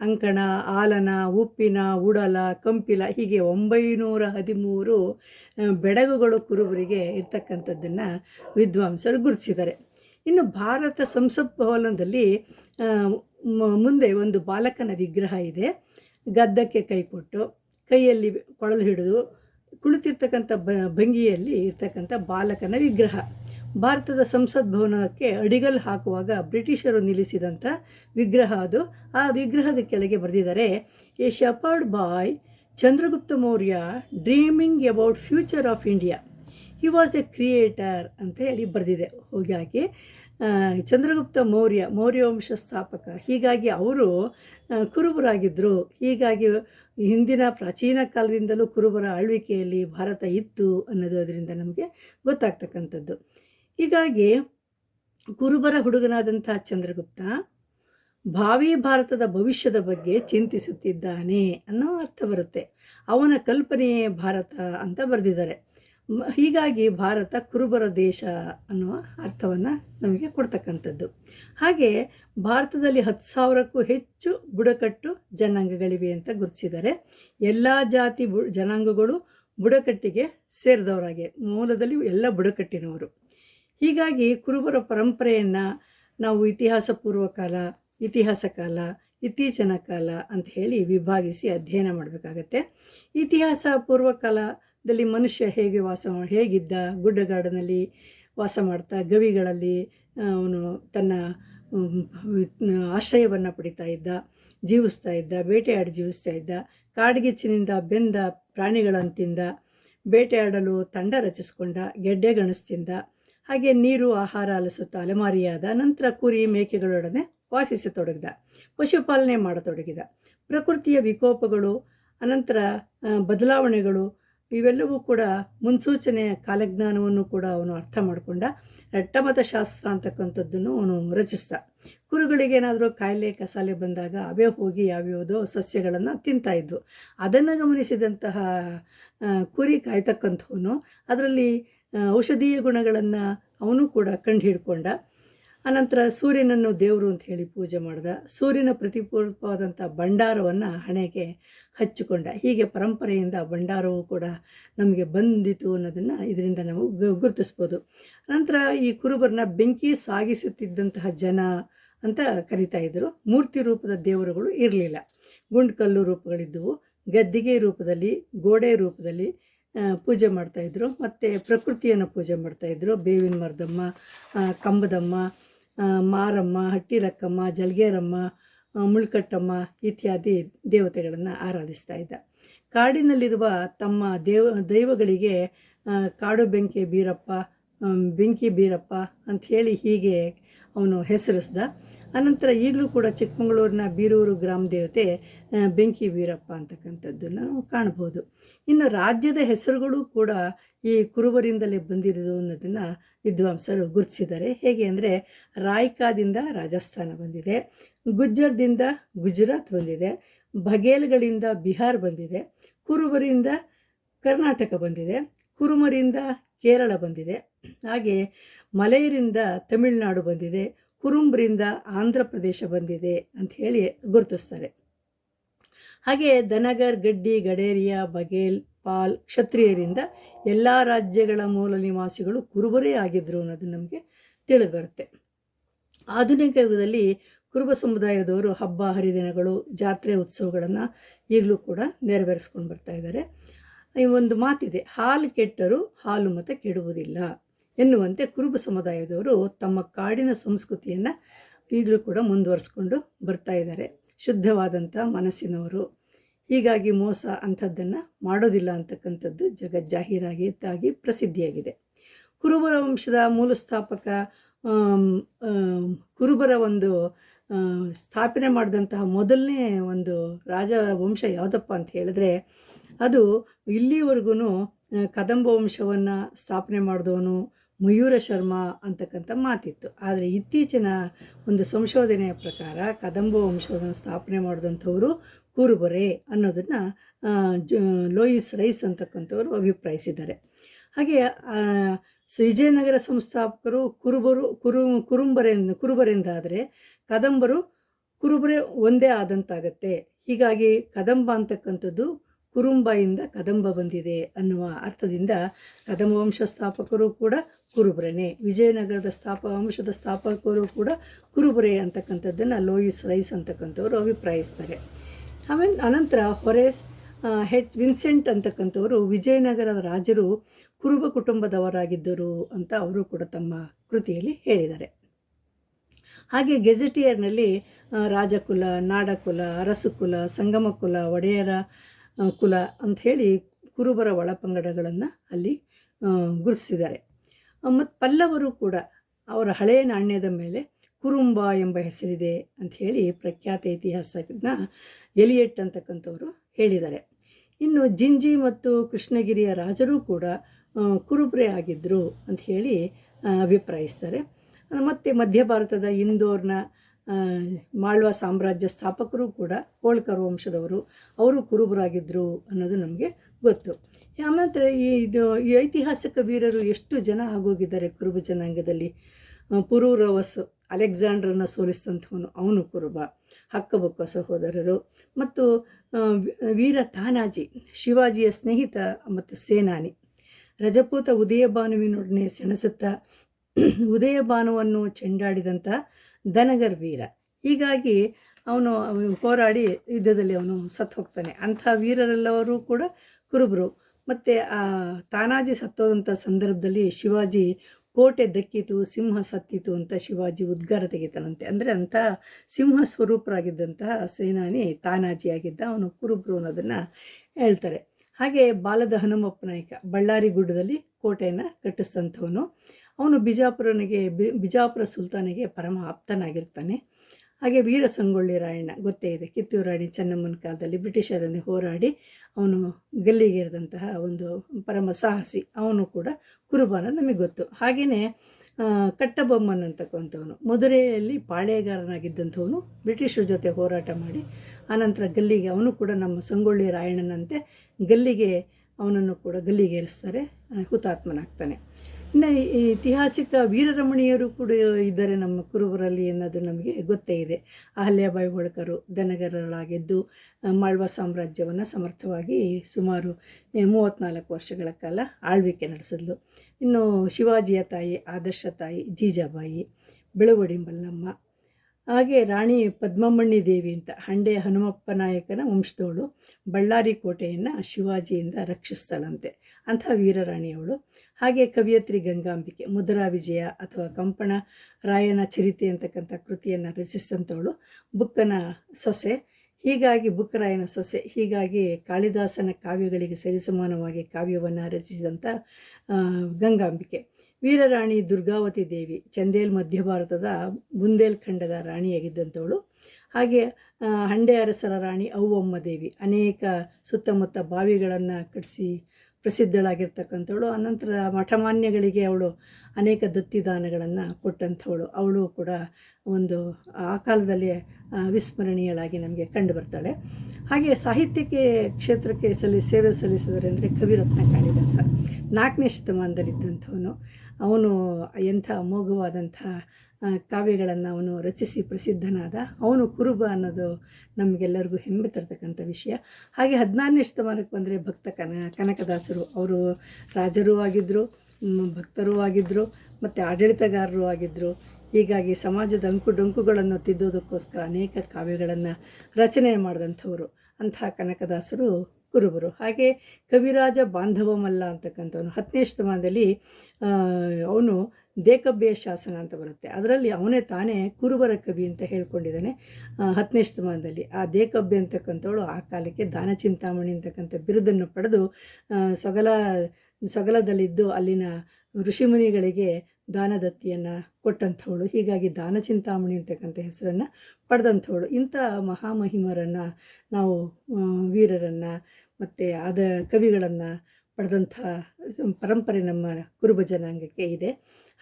ಅಂಕಣ, ಆಲನ, ಉಪ್ಪಿನ, ಉಡಲ, ಕಂಪಿಲ ಹೀಗೆ ಒಂಬೈನೂರ ಹದಿಮೂರು ಬೆಡಗುಗಳು ಕುರುಬರಿಗೆ ಇರ್ತಕ್ಕಂಥದ್ದನ್ನು ವಿದ್ವಾಂಸರು ಗುರುತಿಸಿದ್ದಾರೆ. ಇನ್ನು ಭಾರತ ಸಂಸತ್ ಭವನದಲ್ಲಿ ಮುಂದೆ ಒಂದು ಬಾಲಕನ ವಿಗ್ರಹ ಇದೆ. ಗದ್ದಕ್ಕೆ ಕೈ ಕೊಟ್ಟು ಕೈಯಲ್ಲಿ ಕೊಳಲು ಹಿಡಿದು ಕುಳಿತಿರ್ತಕ್ಕಂಥ ಬ ಭಂಗಿಯಲ್ಲಿ ಇರ್ತಕ್ಕಂಥ ಬಾಲಕನ ವಿಗ್ರಹ. ಭಾರತದ ಸಂಸತ್ ಭವನಕ್ಕೆ ಅಡಿಗಲ್ ಹಾಕುವಾಗ ಬ್ರಿಟಿಷರು ನಿಲ್ಲಿಸಿದಂಥ ವಿಗ್ರಹ ಅದು. ಆ ವಿಗ್ರಹದ ಕೆಳಗೆ ಬರೆದಿದ್ದಾರೆ a shepherd boy Chandragupta Maurya dreaming about future of India. He was a creator ಅಂತ ಹೇಳಿ ಬರೆದಿದೆ. ಹೋಗಿ ಆ, ಚಂದ್ರಗುಪ್ತ ಮೌರ್ಯ ಮೌರ್ಯ ವಂಶ ಸ್ಥಾಪಕ. ಹೀಗಾಗಿ ಅವರು ಕುರುಬರಾಗಿದ್ದರು ಹೀಗಾಗಿ ಹಿಂದಿನ ಪ್ರಾಚೀನ ಕಾಲದಿಂದಲೂ ಕುರುಬರ ಆಳ್ವಿಕೆಯಲ್ಲಿ ಭಾರತ ಇತ್ತು ಅನ್ನೋದು ಅದರಿಂದ ನಮಗೆ ಗೊತ್ತಾಗ್ತಕ್ಕಂಥದ್ದು. ಹೀಗಾಗಿ ಕುರುಬರ ಹುಡುಗನಾದಂಥ ಚಂದ್ರಗುಪ್ತ ಭಾವಿ ಭಾರತದ ಭವಿಷ್ಯದ ಬಗ್ಗೆ ಚಿಂತಿಸುತ್ತಿದ್ದಾನೆ ಅನ್ನೋ ಅರ್ಥ ಬರುತ್ತೆ. ಅವನ ಕಲ್ಪನೆಯೇ ಭಾರತ ಅಂತ ಬರೆದಿದ್ದಾರೆ. ಹೀಗಾಗಿ ಭಾರತ ಕುರುಬರ ದೇಶ ಅನ್ನುವ ಅರ್ಥವನ್ನು ನಮಗೆ ಕೊಡ್ತಕ್ಕಂಥದ್ದು. ಹಾಗೆ ಭಾರತದಲ್ಲಿ ಹತ್ತು ಸಾವಿರಕ್ಕೂ ಹೆಚ್ಚು ಬುಡಕಟ್ಟು ಜನಾಂಗಗಳಿವೆ ಅಂತ ಗುರುತಿಸಿದ್ದಾರೆ. ಎಲ್ಲ ಜಾತಿ ಬು, ಜನಾಂಗಗಳು ಬುಡಕಟ್ಟಿಗೆ ಸೇರಿದವರಾಗೆ ಮೂಲದಲ್ಲಿ ಎಲ್ಲ ಬುಡಕಟ್ಟಿನವರು. ಹೀಗಾಗಿ ಕುರುಬರ ಪರಂಪರೆಯನ್ನು ನಾವು ಇತಿಹಾಸ ಪೂರ್ವ ಕಾಲ, ಇತಿಹಾಸ ಕಾಲ, ಇತ್ತೀಚಿನ ಕಾಲ ಅಂತ ಹೇಳಿ ವಿಭಾಗಿಸಿ ಅಧ್ಯಯನ ಮಾಡಬೇಕಾಗತ್ತೆ. ಇತಿಹಾಸ ಪೂರ್ವ ಕಾಲದಲ್ಲಿ ಮನುಷ್ಯ ಹೇಗೆ ವಾಸ ಹೇಗಿದ್ದ, ಗುಡ್ಡಗಾಡಿನಲ್ಲಿ ವಾಸ ಮಾಡ್ತಾ, ಗವಿಗಳಲ್ಲಿ ಅವನು ತನ್ನ ಆಶ್ರಯವನ್ನು ಪಡಿತಾ ಇದ್ದ, ಜೀವಿಸ್ತಾ ಇದ್ದ, ಬೇಟೆಯಾಡಿ ಜೀವಿಸ್ತಾ ಇದ್ದ ಕಾಡ್ಗಿಚ್ಚಿನಿಂದ ಬೆಂದ ಪ್ರಾಣಿಗಳನ್ನು ತಿಂದ ಬೇಟೆಯಾಡಲು ತಂಡ ರಚಿಸಿಕೊಂಡ ಗೆಡ್ಡೆ ಗಣಸ್ತಿಂದ ಹಾಗೆ ನೀರು, ಆಹಾರ ಅಲಸುತ್ತಾ ಅಲೆಮಾರಿಯಾದ, ನಂತರ ಕುರಿ, ಮೇಕೆಗಳೊಡನೆ ವಾಸಿಸತೊಡಗಿದ ಪಶುಪಾಲನೆ ಮಾಡತೊಡಗಿದ. ಪ್ರಕೃತಿಯ ವಿಕೋಪಗಳು, ಅನಂತರ ಬದಲಾವಣೆಗಳು ಇವೆಲ್ಲವೂ ಕೂಡ ಮುನ್ಸೂಚನೆಯ ಕಾಲಜ್ಞಾನವನ್ನು ಕೂಡ ಅವನು ಅರ್ಥ ಮಾಡಿಕೊಂಡ. ರಟ್ಟಮತ ಶಾಸ್ತ್ರ ಅಂತಕ್ಕಂಥದ್ದನ್ನು ಅವನು ರಚಿಸ್ತ ಕುರುಗಳಿಗೆ ಏನಾದರೂ ಕಾಯಿಲೆ, ಕಸಾಲೆ ಬಂದಾಗ ಅವೇ ಹೋಗಿ ಯಾವ್ಯಾವುದೋ ಸಸ್ಯಗಳನ್ನು ತಿಂತಾ ಇದ್ವು. ಅದನ್ನು ಗಮನಿಸಿದಂತಹ ಕುರಿ ಕಾಯ್ತಕ್ಕಂಥವನು, ಅದರಲ್ಲಿ ಔಷಧೀಯ ಗುಣಗಳನ್ನು ಅವನು ಕೂಡ ಕಂಡು ಹಿಡ್ಕೊಂಡ ಅನಂತರ ಸೂರ್ಯನನ್ನು ದೇವರು ಅಂತ ಹೇಳಿ ಪೂಜೆ ಮಾಡಿದ. ಸೂರ್ಯನ ಪ್ರತಿಪೂರ್ವವಾದಂಥ ಭಂಡಾರವನ್ನು ಹಣೆಗೆ ಹಚ್ಚಿಕೊಂಡ. ಹೀಗೆ ಪರಂಪರೆಯಿಂದ ಭಂಡಾರವು ಕೂಡ ನಮಗೆ ಬಂದಿತು ಅನ್ನೋದನ್ನು ಇದರಿಂದ ನಾವು ಗುರುತಿಸ್ಬೋದು. ನಂತರ ಈ ಕುರುಬರನ್ನ ಬೆಂಕಿ ಸಾಗಿಸುತ್ತಿದ್ದಂತಹ ಜನ ಅಂತ ಕರಿತಾ ಇದ್ದರು ಮೂರ್ತಿ ರೂಪದ ದೇವರುಗಳು ಇರಲಿಲ್ಲ. ಗುಂಡ್ಕಲ್ಲು ರೂಪಗಳಿದ್ದವು. ಗದ್ದಿಗೆ ರೂಪದಲ್ಲಿ, ಗೋಡೆ ರೂಪದಲ್ಲಿ ಪೂಜೆ ಮಾಡ್ತಾಯಿದ್ರು ಮತ್ತು ಪ್ರಕೃತಿಯನ್ನು ಪೂಜೆ ಮಾಡ್ತಾಯಿದ್ರು ಬೇವಿನ ಮರದಮ್ಮ ಕಂಬದಮ್ಮ ಮಾರಮ್ಮ, ಹಟ್ಟಿರಕ್ಕಮ್ಮ, ಜಲ್ಗೇರಮ್ಮ ಮುಳ್ಕಟ್ಟಮ್ಮ ಇತ್ಯಾದಿ ದೇವತೆಗಳನ್ನು ಆರಾಧಿಸ್ತಾ ಇದ್ದ. ಕಾಡಿನಲ್ಲಿರುವ ತಮ್ಮ ದೇವ, ದೈವಗಳಿಗೆ ಕಾಡು ಬೆಂಕಿ ಬೀರಪ್ಪ ಬೆಂಕಿ ಬೀರಪ್ಪ ಅಂಥೇಳಿ ಹೀಗೆ ಅವನು ಹೆಸರಿಸ್ದ. ಅನಂತರ ಈಗಲೂ ಕೂಡ ಚಿಕ್ಕಮಗಳೂರಿನ ಬೀರೂರು ಗ್ರಾಮ ದೇವತೆ ಬೆಂಕಿ ವೀರಪ್ಪ ಅಂತಕ್ಕಂಥದ್ದನ್ನು ನಾವು ಕಾಣ್ಬೋದು ಇನ್ನು ರಾಜ್ಯದ ಹೆಸರುಗಳು ಕೂಡ ಈ ಕುರುಬರಿಂದಲೇ ಬಂದಿರೋದು ಅನ್ನೋದನ್ನು ವಿದ್ವಾಂಸರು ಗುರುತಿಸಿದ್ದಾರೆ. ಹೇಗೆ ಅಂದರೆ ರಾಯ್ಕಾದಿಂದ ರಾಜಸ್ಥಾನ ಬಂದಿದೆ, ಗುಜ್ಜರ್ದಿಂದ ಗುಜರಾತ್ ಬಂದಿದೆ, ಬಘೇಲ್ಗಳಿಂದ ಬಿಹಾರ್ ಬಂದಿದೆ ಕುರುಬರಿಂದ ಕರ್ನಾಟಕ ಬಂದಿದೆ, ಕುರುಮರಿಂದ ಕೇರಳ ಬಂದಿದೆ, ಹಾಗೆ ಮಲೆಯರಿಂದ ತಮಿಳುನಾಡು ಬಂದಿದೆ ಕುರುಂಬರಿಂದ ಆಂಧ್ರ ಪ್ರದೇಶ ಬಂದಿದೆ ಅಂತ ಹೇಳಿ ಗುರುತಿಸ್ತಾರೆ. ಹಾಗೆ ದನಗರ್, ಗಡ್ಡಿ, ಗಡೇರಿಯಾ ಬಗೇಲ್ ಪಾಲ್ ಕ್ಷತ್ರಿಯರಿಂದ ಎಲ್ಲ ರಾಜ್ಯಗಳ ಮೂಲ ನಿವಾಸಿಗಳು ಕುರುಬರೇ ಆಗಿದ್ದರು ಅನ್ನೋದು ನಮಗೆ ತಿಳಿದು ಬರುತ್ತೆ. ಆಧುನಿಕ ಯುಗದಲ್ಲಿ ಕುರುಬ ಸಮುದಾಯದವರು ಹಬ್ಬ, ಹರಿದಿನಗಳು, ಜಾತ್ರೆ ಉತ್ಸವಗಳನ್ನು ಈಗಲೂ ಕೂಡ ನೆರವೇರಿಸ್ಕೊಂಡು ಬರ್ತಾ ಇದ್ದಾರೆ. ಈ ಒಂದು ಮಾತಿದೆ, ಹಾಲು ಕೆಟ್ಟರೂ ಹಾಲು ಮತ ಕೆಡುವುದಿಲ್ಲ. ಎನ್ನುವಂತೆ ಕುರುಬ ಸಮುದಾಯದವರು ತಮ್ಮ ಕಾಡಿನ ಸಂಸ್ಕೃತಿಯನ್ನು ಈಗಲೂ ಕೂಡ ಮುಂದುವರಿಸ್ಕೊಂಡು ಬರ್ತಾ ಇದ್ದಾರೆ. ಶುದ್ಧವಾದಂಥ ಮನಸ್ಸಿನವರು. ಹೀಗಾಗಿ ಮೋಸ ಅಂಥದ್ದನ್ನು ಮಾಡೋದಿಲ್ಲ ಅಂತಕ್ಕಂಥದ್ದು ಜಗಜ್ಜಾಹೀರಾಗಿ ತಾಗಿ ಪ್ರಸಿದ್ಧಿಯಾಗಿದೆ. ಕುರುಬರ ವಂಶದ ಮೂಲಸ್ಥಾಪಕ ಕುರುಬರ ಒಂದು ಸ್ಥಾಪನೆ ಮಾಡಿದಂತಹ ಮೊದಲನೇ ಒಂದು ರಾಜ ವಂಶ ಯಾವುದಪ್ಪ ಅಂತ ಹೇಳಿದ್ರೆ, ಅದು ಇಲ್ಲಿವರೆಗೂ ಕದಂಬ ವಂಶವನ್ನು ಸ್ಥಾಪನೆ ಮಾಡಿದವನು ಮಯೂರ ಶರ್ಮ ಅಂತಕ್ಕಂಥ ಮಾತಿತ್ತು. ಆದರೆ ಇತ್ತೀಚಿನ ಒಂದು ಸಂಶೋಧನೆಯ ಪ್ರಕಾರ ಕದಂಬ ವಂಶವನ್ನು ಸ್ಥಾಪನೆ ಮಾಡಿದಂಥವರು ಕುರುಬರೆ ಅನ್ನೋದನ್ನು ಜ, ಲೋಯಿಸ್ ರೈಸ್ ಅಂತಕ್ಕಂಥವರು ಅಭಿಪ್ರಾಯಿಸಿದ್ದಾರೆ. ಹಾಗೆ ವಿಜಯನಗರ ಸಂಸ್ಥಾಪಕರು ಕುರುಬರು, ಕುರು ಕುರುಂಬರೆ ಕುರುಬರೆಂದಾದರೆ ಕದಂಬರು ಕುರುಬರೆ ಒಂದೇ ಆದಂತಾಗತ್ತೆ. ಹೀಗಾಗಿ ಕದಂಬ ಅಂತಕ್ಕಂಥದ್ದು ಕುರುಂಬದಿಂದ ಕದಂಬ ಬಂದಿದೆ ಅನ್ನುವ ಅರ್ಥದಿಂದ ಕದಂಬ ವಂಶ ಸ್ಥಾಪಕರು ಕೂಡ ಕುರುಬರನೇ. ವಿಜಯನಗರದ ಸ್ಥಾಪ, ವಂಶದ ಸ್ಥಾಪಕರು ಕೂಡ ಕುರುಬರೇ ಅಂತಕ್ಕಂಥದ್ದನ್ನು ಲೋಯಿಸ್ ರೈಸ್ ಅಂತಕ್ಕಂಥವ್ರು ಅಭಿಪ್ರಾಯಿಸ್ತಾರೆ. ಆಮೇಲೆ ಅನಂತರ ಹೊರೇಸ್ ಹೆಚ್ ವಿನ್ಸೆಂಟ್ ಅಂತಕ್ಕಂಥವರು ವಿಜಯನಗರದ ರಾಜರು ಕುರುಬ ಕುಟುಂಬದವರಾಗಿದ್ದರು ಅಂತ ಅವರು ಕೂಡ ತಮ್ಮ ಕೃತಿಯಲ್ಲಿ ಹೇಳಿದ್ದಾರೆ. ಹಾಗೆ ಗೆಜೆಟಿಯರ್ನಲ್ಲಿ ರಾಜಕುಲ, ನಾಡಕುಲ, ಅರಸುಕುಲ, ಸಂಗಮಕುಲ, ಒಡೆಯರ ಕುಲ ಅಂಥೇಳಿ ಕುರುಬರ ಒಳಪಂಗಡಗಳನ್ನು ಅಲ್ಲಿ ಗುರುತಿಸಿದ್ದಾರೆ. ಮತ್ತು ಪಲ್ಲವರು ಕೂಡ ಅವರ ಹಳೆಯ ನಾಣ್ಯದ ಮೇಲೆ ಕುರುಂಬ ಎಂಬ ಹೆಸರಿದೆ ಅಂಥೇಳಿ ಪ್ರಖ್ಯಾತ ಇತಿಹಾಸಜ್ಞ ಎಲಿಯಟ್ ಅಂತಕ್ಕಂಥವರು ಹೇಳಿದ್ದಾರೆ. ಇನ್ನು ಜಿಂಜಿ ಮತ್ತು ಕೃಷ್ಣಗಿರಿಯ ರಾಜರು ಕೂಡ ಕುರುಬ್ರೆ ಆಗಿದ್ದರು ಅಂತ ಹೇಳಿ ಆ, ಅಭಿಪ್ರಾಯಿಸ್ತಾರೆ. ಮತ್ತು ಮಧ್ಯ ಭಾರತದ ಇಂದೋರ್ನ ಮಾಳ್ವಾ ಸಾಮ್ರಾಜ್ಯ ಸ್ಥಾಪಕರು ಕೂಡ ಹೋಳ್ಕರ್ ವಂಶದವರು, ಅವರು ಕುರುಬರಾಗಿದ್ದರು ಅನ್ನೋದು ನಮಗೆ ಗೊತ್ತು. ಆನಂತರ ಈ ಇದು, ಈ ಐತಿಹಾಸಿಕ ವೀರರು ಎಷ್ಟು ಜನ ಆಗೋಗಿದ್ದಾರೆ ಕುರುಬ ಜನಾಂಗದಲ್ಲಿ? ಪುರೂರವಸ್, ಅಲೆಕ್ಸಾಂಡ್ರನ್ನ ಸೋಲಿಸಿದಂಥವನು ಅವನು ಕುರುಬ ಹಕ್ಕಬುಕ್ಕ ಸಹೋದರರು ಮತ್ತು ವೀರ ತಾನಾಜಿ, ಶಿವಾಜಿಯ ಸ್ನೇಹಿತ ಮತ್ತು ಸೇನಾನಿ. ರಜಪೂತ ಉದಯಭಾನುವಿನೊಡನೆ ಸೆಣಸುತ್ತಾ, ಉದಯಭಾನುವನ್ನು ಚೆಂಡಾಡಿದಂಥ ದನಗರ್ ವೀರ. ಹೀಗಾಗಿ ಅವನು ಹೋರಾಡಿ ಯುದ್ಧದಲ್ಲಿ ಅವನು ಸತ್ತು ಹೋಗ್ತಾನೆ. ಅಂಥ ವೀರರೆಲ್ಲರೂ ಕೂಡ ಕುರುಬರು. ಮತ್ತು ಆ ತಾನಾಜಿ ಸತ್ತೋದಂಥ ಸಂದರ್ಭದಲ್ಲಿ ಶಿವಾಜಿ ಕೋಟೆ ದಕ್ಕಿತು, ಸಿಂಹ ಸತ್ತಿತು ಅಂತ ಶಿವಾಜಿ ಉದ್ಗಾರ ತೆಗಿತಾನಂತೆ. ಅಂದರೆ ಅಂಥ ಸಿಂಹ ಸ್ವರೂಪರಾಗಿದ್ದಂತಹ ಸೇನಾನಿ ತಾನಾಜಿ ಆಗಿದ್ದ ಅವನು ಕುರುಬರು ಅನ್ನೋದನ್ನು ಹೇಳ್ತಾರೆ. ಹಾಗೆ ಬಾಲದ ಹನುಮಪ್ಪ ನಾಯಕ ಬಳ್ಳಾರಿ ಗುಡ್ಡದಲ್ಲಿ ಕೋಟೆಯನ್ನು ಕಟ್ಟಿಸಿದಂಥವನು. ಅವನು ಬಿಜಾಪುರನಿಗೆ ಬಿಜಾಪುರ ಸುಲ್ತಾನಿಗೆ ಪರಮ ಆಪ್ತನಾಗಿರ್ತಾನೆ. ಹಾಗೆ ವೀರ ಸಂಗೊಳ್ಳಿ ರಾಯಣ್ಣ, ಗೊತ್ತೇ ಇದೆ, ಕಿತ್ತೂರು ರಾಣಿ ಚೆನ್ನಮ್ಮನ ಕಾಲದಲ್ಲಿ ಬ್ರಿಟಿಷರನ್ನು ಹೋರಾಡಿ ಅವನು ಗಲ್ಲಿಗೇರಿದಂತಹ ಒಂದು ಪರಮ ಸಾಹಸಿ, ಅವನು ಕೂಡ ಕುರುಬಾನ ನಮಗೆ ಗೊತ್ತು. ಹಾಗೆಯೇ ಕಟ್ಟಬೊಮ್ಮನ್ ಅಂತಕ್ಕಂಥವನು ಮಧುರೆಯಲ್ಲಿ ಪಾಳೆಯಗಾರನಾಗಿದ್ದಂಥವನು ಬ್ರಿಟಿಷರ ಜೊತೆ ಹೋರಾಟ ಮಾಡಿ, ಆನಂತರ ಗಲ್ಲಿಗೆ ಅವನು ಕೂಡ ನಮ್ಮ ಸಂಗೊಳ್ಳಿ ರಾಯಣ್ಣನಂತೆ ಗಲ್ಲಿಗೆ ಅವನನ್ನು ಕೂಡ ಗಲ್ಲಿಗೇರಿಸ್ತಾರೆ, ಹುತಾತ್ಮನಾಗ್ತಾನೆ. ಇನ್ನು ಐತಿಹಾಸಿಕ ವೀರರಮಣೀಯರು ಕೂಡ ಇದ್ದಾರೆ ನಮ್ಮ ಕುರುಬರಲ್ಲಿ ಅನ್ನೋದು ನಮಗೆ ಗೊತ್ತೇ ಇದೆ. ಅಹಲ್ಯಾಬಾಯಿ ಹೋಳ್ಕರು ದನಗರರಾಗಿದ್ದು ಮಾಳ್ವ ಸಾಮ್ರಾಜ್ಯವನ್ನು ಸಮರ್ಥವಾಗಿ ಸುಮಾರು ಮೂವತ್ತ್ನಾಲ್ಕು ವರ್ಷಗಳ ಕಾಲ ಆಳ್ವಿಕೆ ನಡೆಸಿದ್ಲು. ಇನ್ನು ಶಿವಾಜಿಯ ತಾಯಿ, ಆದರ್ಶ ತಾಯಿ ಜೀಜಾಬಾಯಿ ಬೆಳವಡಿ ಮಲ್ಲಮ್ಮ ಹಾಗೆ ರಾಣಿ ಪದ್ಮಮಣ್ಣಿ ದೇವಿ ಅಂತ ಹಂಡೆ ಹನುಮಪ್ಪ ನಾಯಕನ ವಂಶದವಳು ಬಳ್ಳಾರಿ ಕೋಟೆಯನ್ನು ಶಿವಾಜಿಯಿಂದ ರಕ್ಷಿಸ್ತಾಳಂತೆ ಅಂಥ ವೀರರಾಣಿಯವಳು. ಹಾಗೆ ಕವಿಯತ್ರಿ ಗಂಗಾಂಬಿಕೆ, ಮುದ್ರಾ ವಿಜಯ ಅಥವಾ ಕಂಪಣ ರಾಯಣ ಚರಿತೆ ಅಂತಕ್ಕಂಥ ಕೃತಿಯನ್ನು ರಚಿಸಿದಂಥವಳು. ಬುಕ್ಕನ ಸೊಸೆ, ಹೀಗಾಗಿ ಬುಕ್ಕರಾಯನ ಸೊಸೆ, ಹೀಗಾಗಿ ಕಾಳಿದಾಸನ ಕಾವ್ಯಗಳಿಗೆ ಸರಿಸಮಾನವಾಗಿ ಕಾವ್ಯವನ್ನು ರಚಿಸಿದಂಥ ಗಂಗಾಂಬಿಕೆ. ವೀರರಾಣಿ ದುರ್ಗಾವತಿ ದೇವಿ, ಚಂದೇಲ್ ಮಧ್ಯ ಭಾರತದ ಬುಂದೇಲ್ಖಂಡದ ರಾಣಿಯಾಗಿದ್ದಂಥವಳು. ಹಾಗೆ ಹಂಡೆ ಅರಸರ ರಾಣಿ ಅವ್ವಮ್ಮ ದೇವಿ, ಅನೇಕ ಸುತ್ತಮುತ್ತ ಬಾವಿಗಳನ್ನು ಕಟ್ಟಿಸಿ ಪ್ರಸಿದ್ಧಳಾಗಿರ್ತಕ್ಕಂಥವಳು. ಅನಂತರ ಮಠಮಾನ್ಯಗಳಿಗೆ ಅವಳು ಅನೇಕ ದತ್ತಿದಾನಗಳನ್ನು ಕೊಟ್ಟಂಥವಳು. ಅವಳು ಕೂಡ ಒಂದು, ಆ ಕಾಲದಲ್ಲಿ ಅವಿಸ್ಮರಣೀಯಳಾಗಿ ವಿಸ್ಮರಣೀಯಳಾಗಿ ನಮಗೆ ಕಂಡು ಬರ್ತಾಳೆ. ಹಾಗೆ ಸಾಹಿತ್ಯಕ್ಕೆ ಕ್ಷೇತ್ರಕ್ಕೆ ಸಲ್ಲಿ, ಸೇವೆ ಸಲ್ಲಿಸಿದರೆ ಅಂದರೆ ಕವಿರತ್ನ ಕಾಳಿದಾಸ. ನಾಲ್ಕನೇ ಶತಮಾನದಲ್ಲಿದ್ದಂಥವನು. ಅವನು ಎಂಥ ಅಮೋಘವಾದಂಥ ಕಾವ್ಯಗಳನ್ನು ಅವನು ರಚಿಸಿ ಪ್ರಸಿದ್ಧನಾದ. ಅವನು ಕುರುಬ ಅನ್ನೋದು ನಮಗೆಲ್ಲರಿಗೂ ಹೆಮ್ಮೆ ತರ್ತಕ್ಕಂಥ ವಿಷಯ. ಹಾಗೆ ಹದಿನಾರನೇ ಶತಮಾನಕ್ಕೆ ಬಂದರೆ ಭಕ್ತ ಕನ, ಕನಕದಾಸರು. ಅವರು ರಾಜರೂ ಆಗಿದ್ದರು ಭಕ್ತರೂ ಆಗಿದ್ದರು ಮತ್ತು ಆಡಳಿತಗಾರರು ಆಗಿದ್ದರು ಹೀಗಾಗಿ ಸಮಾಜದ ಅಂಕು ಡೊಂಕುಗಳನ್ನು ತಿದ್ದೋದಕ್ಕೋಸ್ಕರ ಅನೇಕ ಕಾವ್ಯಗಳನ್ನು ರಚನೆ ಮಾಡಿದಂಥವರು. ಅಂತಹ ಕನಕದಾಸರು ಕುರುಬರು. ಹಾಗೆ ಕವಿರಾಜ ಬಾಂಧವಮಲ್ಲ ಅಂತಕ್ಕಂಥವನು. ಹತ್ತನೇ ಶತಮಾನದಲ್ಲಿ ಅವನು ದೇಕಬ್ಬೆಯ ಶಾಸನ ಅಂತ ಬರುತ್ತೆ. ಅದರಲ್ಲಿ ಅವನೇ ತಾನೇ ಕುರುಬರ ಕವಿ ಅಂತ ಹೇಳ್ಕೊಂಡಿದ್ದಾನೆ. ಹತ್ತನೇ ಶತಮಾನದಲ್ಲಿ. ಆ ದೇಕಬ್ಬೆ ಅಂತಕ್ಕಂಥವಳು ಆ ಕಾಲಕ್ಕೆ ದಾನಚಿಂತಾಮಣಿ ಅಂತಕ್ಕಂಥ ಬಿರುದನ್ನು ಪಡೆದು ಸೊಗಲ, ಸೊಗಲದಲ್ಲಿದ್ದು ಅಲ್ಲಿನ ಋಷಿಮುನಿಗಳಿಗೆ ದಾನದತ್ತಿಯನ್ನು ಕೊಟ್ಟಂಥವಳು. ಹೀಗಾಗಿ ದಾನಚಿಂತಾಮಣಿ ಅಂತಕ್ಕಂಥ ಹೆಸರನ್ನು ಪಡೆದಂಥವಳು. ಇಂಥ ಮಹಾಮಹಿಮರನ್ನು ನಾವು ವೀರರನ್ನು ಮತ್ತು ಆದ ಕವಿಗಳನ್ನು ಪಡೆದಂಥ ಪರಂಪರೆ ನಮ್ಮ ಕುರುಬ ಜನಾಂಗಕ್ಕೆ ಇದೆ.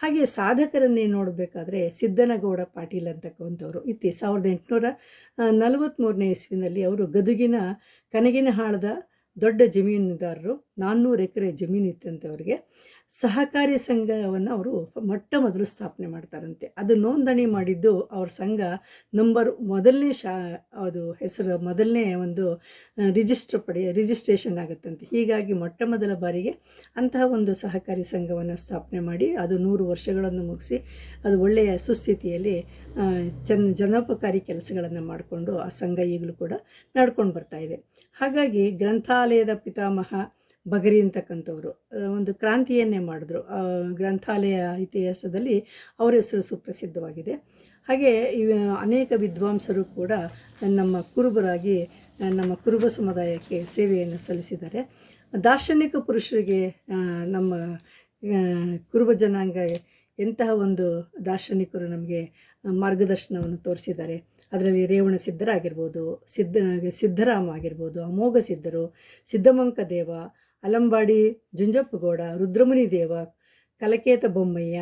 ಹಾಗೆ ಸಾಧಕರನ್ನೇ ನೋಡಬೇಕಾದ್ರೆ ಸಿದ್ದನಗೌಡ ಪಾಟೀಲ್ ಅಂತಕ್ಕಂಥವ್ರು ಇತ್ತಿ ಸಾವಿರದ ಎಂಟುನೂರ ನಲವತ್ತ್ಮೂರನೇ ಇಸ್ವಿನಲ್ಲಿ ಅವರು ಗದುಗಿನ ಕನಗಿನಹಾಳದ ದೊಡ್ಡ ಜಮೀನುದಾರರು, ನಾನ್ನೂರು ಎಕರೆ ಜಮೀನು ಇತ್ತಂತೆ ಅವರಿಗೆ ಸಹಕಾರಿ ಸಂಘವನ್ನು ಅವರು ಮೊಟ್ಟ ಮೊದಲು ಸ್ಥಾಪನೆ ಮಾಡ್ತಾರಂತೆ. ಅದು ನೋಂದಣಿ ಮಾಡಿದ್ದು ಅವ್ರ ಸಂಘ ನಂಬರ್ ಮೊದಲನೇ ಶಾ, ಅದು ಹೆಸರು ಮೊದಲನೇ ಒಂದು ರಿಜಿಸ್ಟರ್ ಪಡೆಯ ರಿಜಿಸ್ಟ್ರೇಷನ್ ಆಗುತ್ತಂತೆ. ಹೀಗಾಗಿ ಮೊಟ್ಟ ಮೊದಲ ಬಾರಿಗೆ ಅಂತಹ ಒಂದು ಸಹಕಾರಿ ಸಂಘವನ್ನು ಸ್ಥಾಪನೆ ಮಾಡಿ ಅದು ನೂರು ವರ್ಷಗಳನ್ನು ಮುಗಿಸಿ ಅದು ಒಳ್ಳೆಯ ಸುಸ್ಥಿತಿಯಲ್ಲಿ ಚನ್ ಜನ, ಜನೋಪಕಾರಿ ಕೆಲಸಗಳನ್ನು ಮಾಡಿಕೊಂಡು ಆ ಸಂಘ ಈಗಲೂ ಕೂಡ ನಡ್ಕೊಂಡು ಬರ್ತಾ ಇದೆ. ಹಾಗಾಗಿ ಗ್ರಂಥಾಲಯದ ಪಿತಾಮಹ ಬಗರಿ ಅಂತಕ್ಕಂಥವ್ರು. ಒಂದು ಕ್ರಾಂತಿಯನ್ನೇ ಮಾಡಿದ್ರು. ಗ್ರಂಥಾಲಯ ಇತಿಹಾಸದಲ್ಲಿ ಅವರ ಹೆಸರು ಸುಪ್ರಸಿದ್ಧವಾಗಿದೆ. ಹಾಗೆ ಅನೇಕ ವಿದ್ವಾಂಸರು ಕೂಡ ನಮ್ಮ ಕುರುಬರಾಗಿ ನಮ್ಮ ಕುರುಬ ಸಮುದಾಯಕ್ಕೆ ಸೇವೆಯನ್ನು ಸಲ್ಲಿಸಿದ್ದಾರೆ. ದಾರ್ಶನಿಕ ಪುರುಷರಿಗೆ ನಮ್ಮ ಕುರುಬ ಜನಾಂಗ ಎಂತಹ ಒಂದು ದಾರ್ಶನಿಕರು ನಮಗೆ ಮಾರ್ಗದರ್ಶನವನ್ನು ತೋರಿಸಿದ್ದಾರೆ. ಅದರಲ್ಲಿ ರೇವಣ ಸಿದ್ಧರಾಗಿರ್ಬೋದು, ಸಿದ್ಧ, ಸಿದ್ಧರಾಮ ಆಗಿರ್ಬೋದು, ಅಮೋಘ ಸಿದ್ಧರು ಸಿದ್ಧಮಂಕ ದೇವ ಅಲಂಬಾಡಿ, ಜುಂಜಪ್ಪಗೌಡ, ರುದ್ರಮುನಿ ದೇವ, ಕಲಕೇತ ಬೊಮ್ಮಯ್ಯ,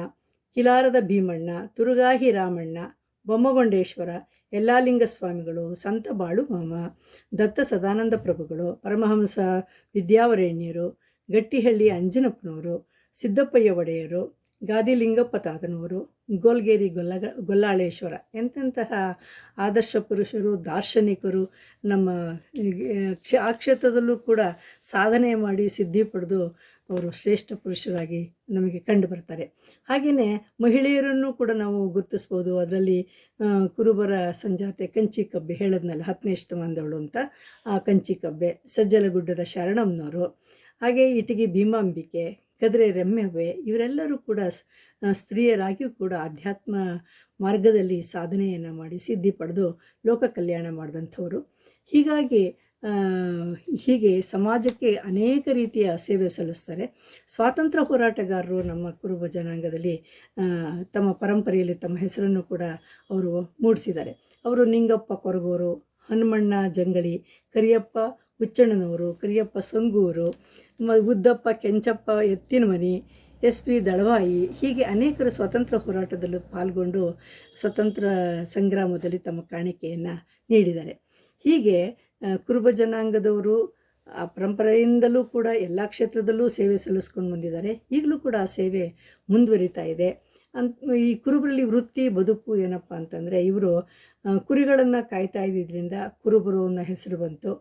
ಕಿಲಾರದ ಭೀಮಣ್ಣ, ತುರುಗಾಹಿ ರಾಮಣ್ಣ, ಬೊಮ್ಮಗೊಂಡೇಶ್ವರ ಯಲ್ಲಾಲಿಂಗ ಸ್ವಾಮಿಗಳು ಸಂತ ಬಾಳು ಮಾಮ ದತ್ತ ಸದಾನಂದ ಪ್ರಭುಗಳು, ಪರಮಹಂಸ ವಿದ್ಯಾವರೇಣ್ಯರು, ಗಟ್ಟಿಹಳ್ಳಿ ಅಂಜನಪ್ಪನವರು, ಸಿದ್ದಪ್ಪಯ್ಯ ಒಡೆಯರು, ಗಾದಿಲಿಂಗಪ್ಪ ತಾತನವರು ಗೋಲ್ಗೇರಿ ಗೊಲ್ಲಗ ಗೊಲ್ಲಾಳೇಶ್ವರ. ಎಂತೆಂತಹ ಆದರ್ಶ ಪುರುಷರು, ದಾರ್ಶನಿಕರು ನಮ್ಮ ಆ ಕ್ಷೇತ್ರದಲ್ಲೂ ಕೂಡ ಸಾಧನೆ ಮಾಡಿ ಸಿದ್ಧಿ ಪಡೆದು ಅವರು ಶ್ರೇಷ್ಠ ಪುರುಷರಾಗಿ ನಮಗೆ ಕಂಡು ಬರ್ತಾರೆ. ಹಾಗೆಯೇ ಮಹಿಳೆಯರನ್ನು ಕೂಡ ನಾವು ಗುರುತಿಸ್ಬೋದು. ಅದರಲ್ಲಿ ಕುರುಬರ ಸಂಜಾತೆ ಕಂಚಿ ಕಬ್ಬೆ ಹೇಳದ್ನಲ್ಲ, ಹತ್ತನೇ ಶತಮಾನದವಳು ಅಂತ. ಆ ಕಂಚಿ ಕಬ್ಬೆ, ಸಜ್ಜಲಗುಡ್ಡದ ಶರಣಮ್ಮನವರು ಹಾಗೆ ಇಟಗಿ ಭೀಮಾಂಬಿಕೆ ಕದ್ರೆ ರೆಮ್ಮೆವೆ ಇವರೆಲ್ಲರೂ ಕೂಡ ಸ್ತ್ರೀಯರಾಗಿಯೂ ಕೂಡ ಆಧ್ಯಾತ್ಮ ಮಾರ್ಗದಲ್ಲಿ ಸಾಧನೆಯನ್ನು ಮಾಡಿ ಸಿದ್ಧಿ ಪಡೆದು ಲೋಕ ಕಲ್ಯಾಣ ಮಾಡಿದಂಥವರು. ಹೀಗಾಗಿ ಹೀಗೆ ಸಮಾಜಕ್ಕೆ ಅನೇಕ ರೀತಿಯ ಸೇವೆ ಸಲ್ಲಿಸ್ತಾರೆ. ಸ್ವಾತಂತ್ರ್ಯ ಹೋರಾಟಗಾರರು ನಮ್ಮ ಕುರುಬ ಜನಾಂಗದಲ್ಲಿ ತಮ್ಮ ಪರಂಪರೆಯಲ್ಲಿ ತಮ್ಮ ಹೆಸರನ್ನು ಕೂಡ ಅವರು ಮೂಡಿಸಿದ್ದಾರೆ. ಅವರು ನಿಂಗಪ್ಪ ಕೊರಗೂರು, ಹನುಮಣ್ಣ ಜಂಗಳಿ, ಕರಿಯಪ್ಪ ಹುಚ್ಚಣ್ಣನವರು, ಕರಿಯಪ್ಪ ಸಂಗೂರು ಮ ಉದ್ದಪ್ಪ, ಕೆಂಚಪ್ಪ, ಎತ್ತಿನಮನಿ ಎಸ್ ಪಿ ದಳವಾಯಿ ಹೀಗೆ ಅನೇಕರು ಸ್ವಾತಂತ್ರ್ಯ ಹೋರಾಟದಲ್ಲೂ ಪಾಲ್ಗೊಂಡು ಸ್ವತಂತ್ರ ಸಂಗ್ರಾಮದಲ್ಲಿ ತಮ್ಮ ಕಾಣಿಕೆಯನ್ನು ನೀಡಿದ್ದಾರೆ. ಹೀಗೆ ಕುರುಬ ಜನಾಂಗದವರು ಆ ಪರಂಪರೆಯಿಂದಲೂ ಕೂಡ ಎಲ್ಲ ಕ್ಷೇತ್ರದಲ್ಲೂ ಸೇವೆ ಸಲ್ಲಿಸ್ಕೊಂಡು ಬಂದಿದ್ದಾರೆ. ಈಗಲೂ ಕೂಡ ಆ ಸೇವೆ ಮುಂದುವರಿತಾ ಇದೆ. ಅಂತ, ಈ ಕುರುಬರಲ್ಲಿ ವೃತ್ತಿ, ಬದುಕು ಏನಪ್ಪ ಅಂತಂದರೆ ಇವರು ಕುರಿಗಳನ್ನು ಕಾಯ್ತಾ ಇದ್ದಿದ್ದರಿಂದ ಕುರುಬರು ಅನ್ನೋ ಹೆಸರು ಬಂತು.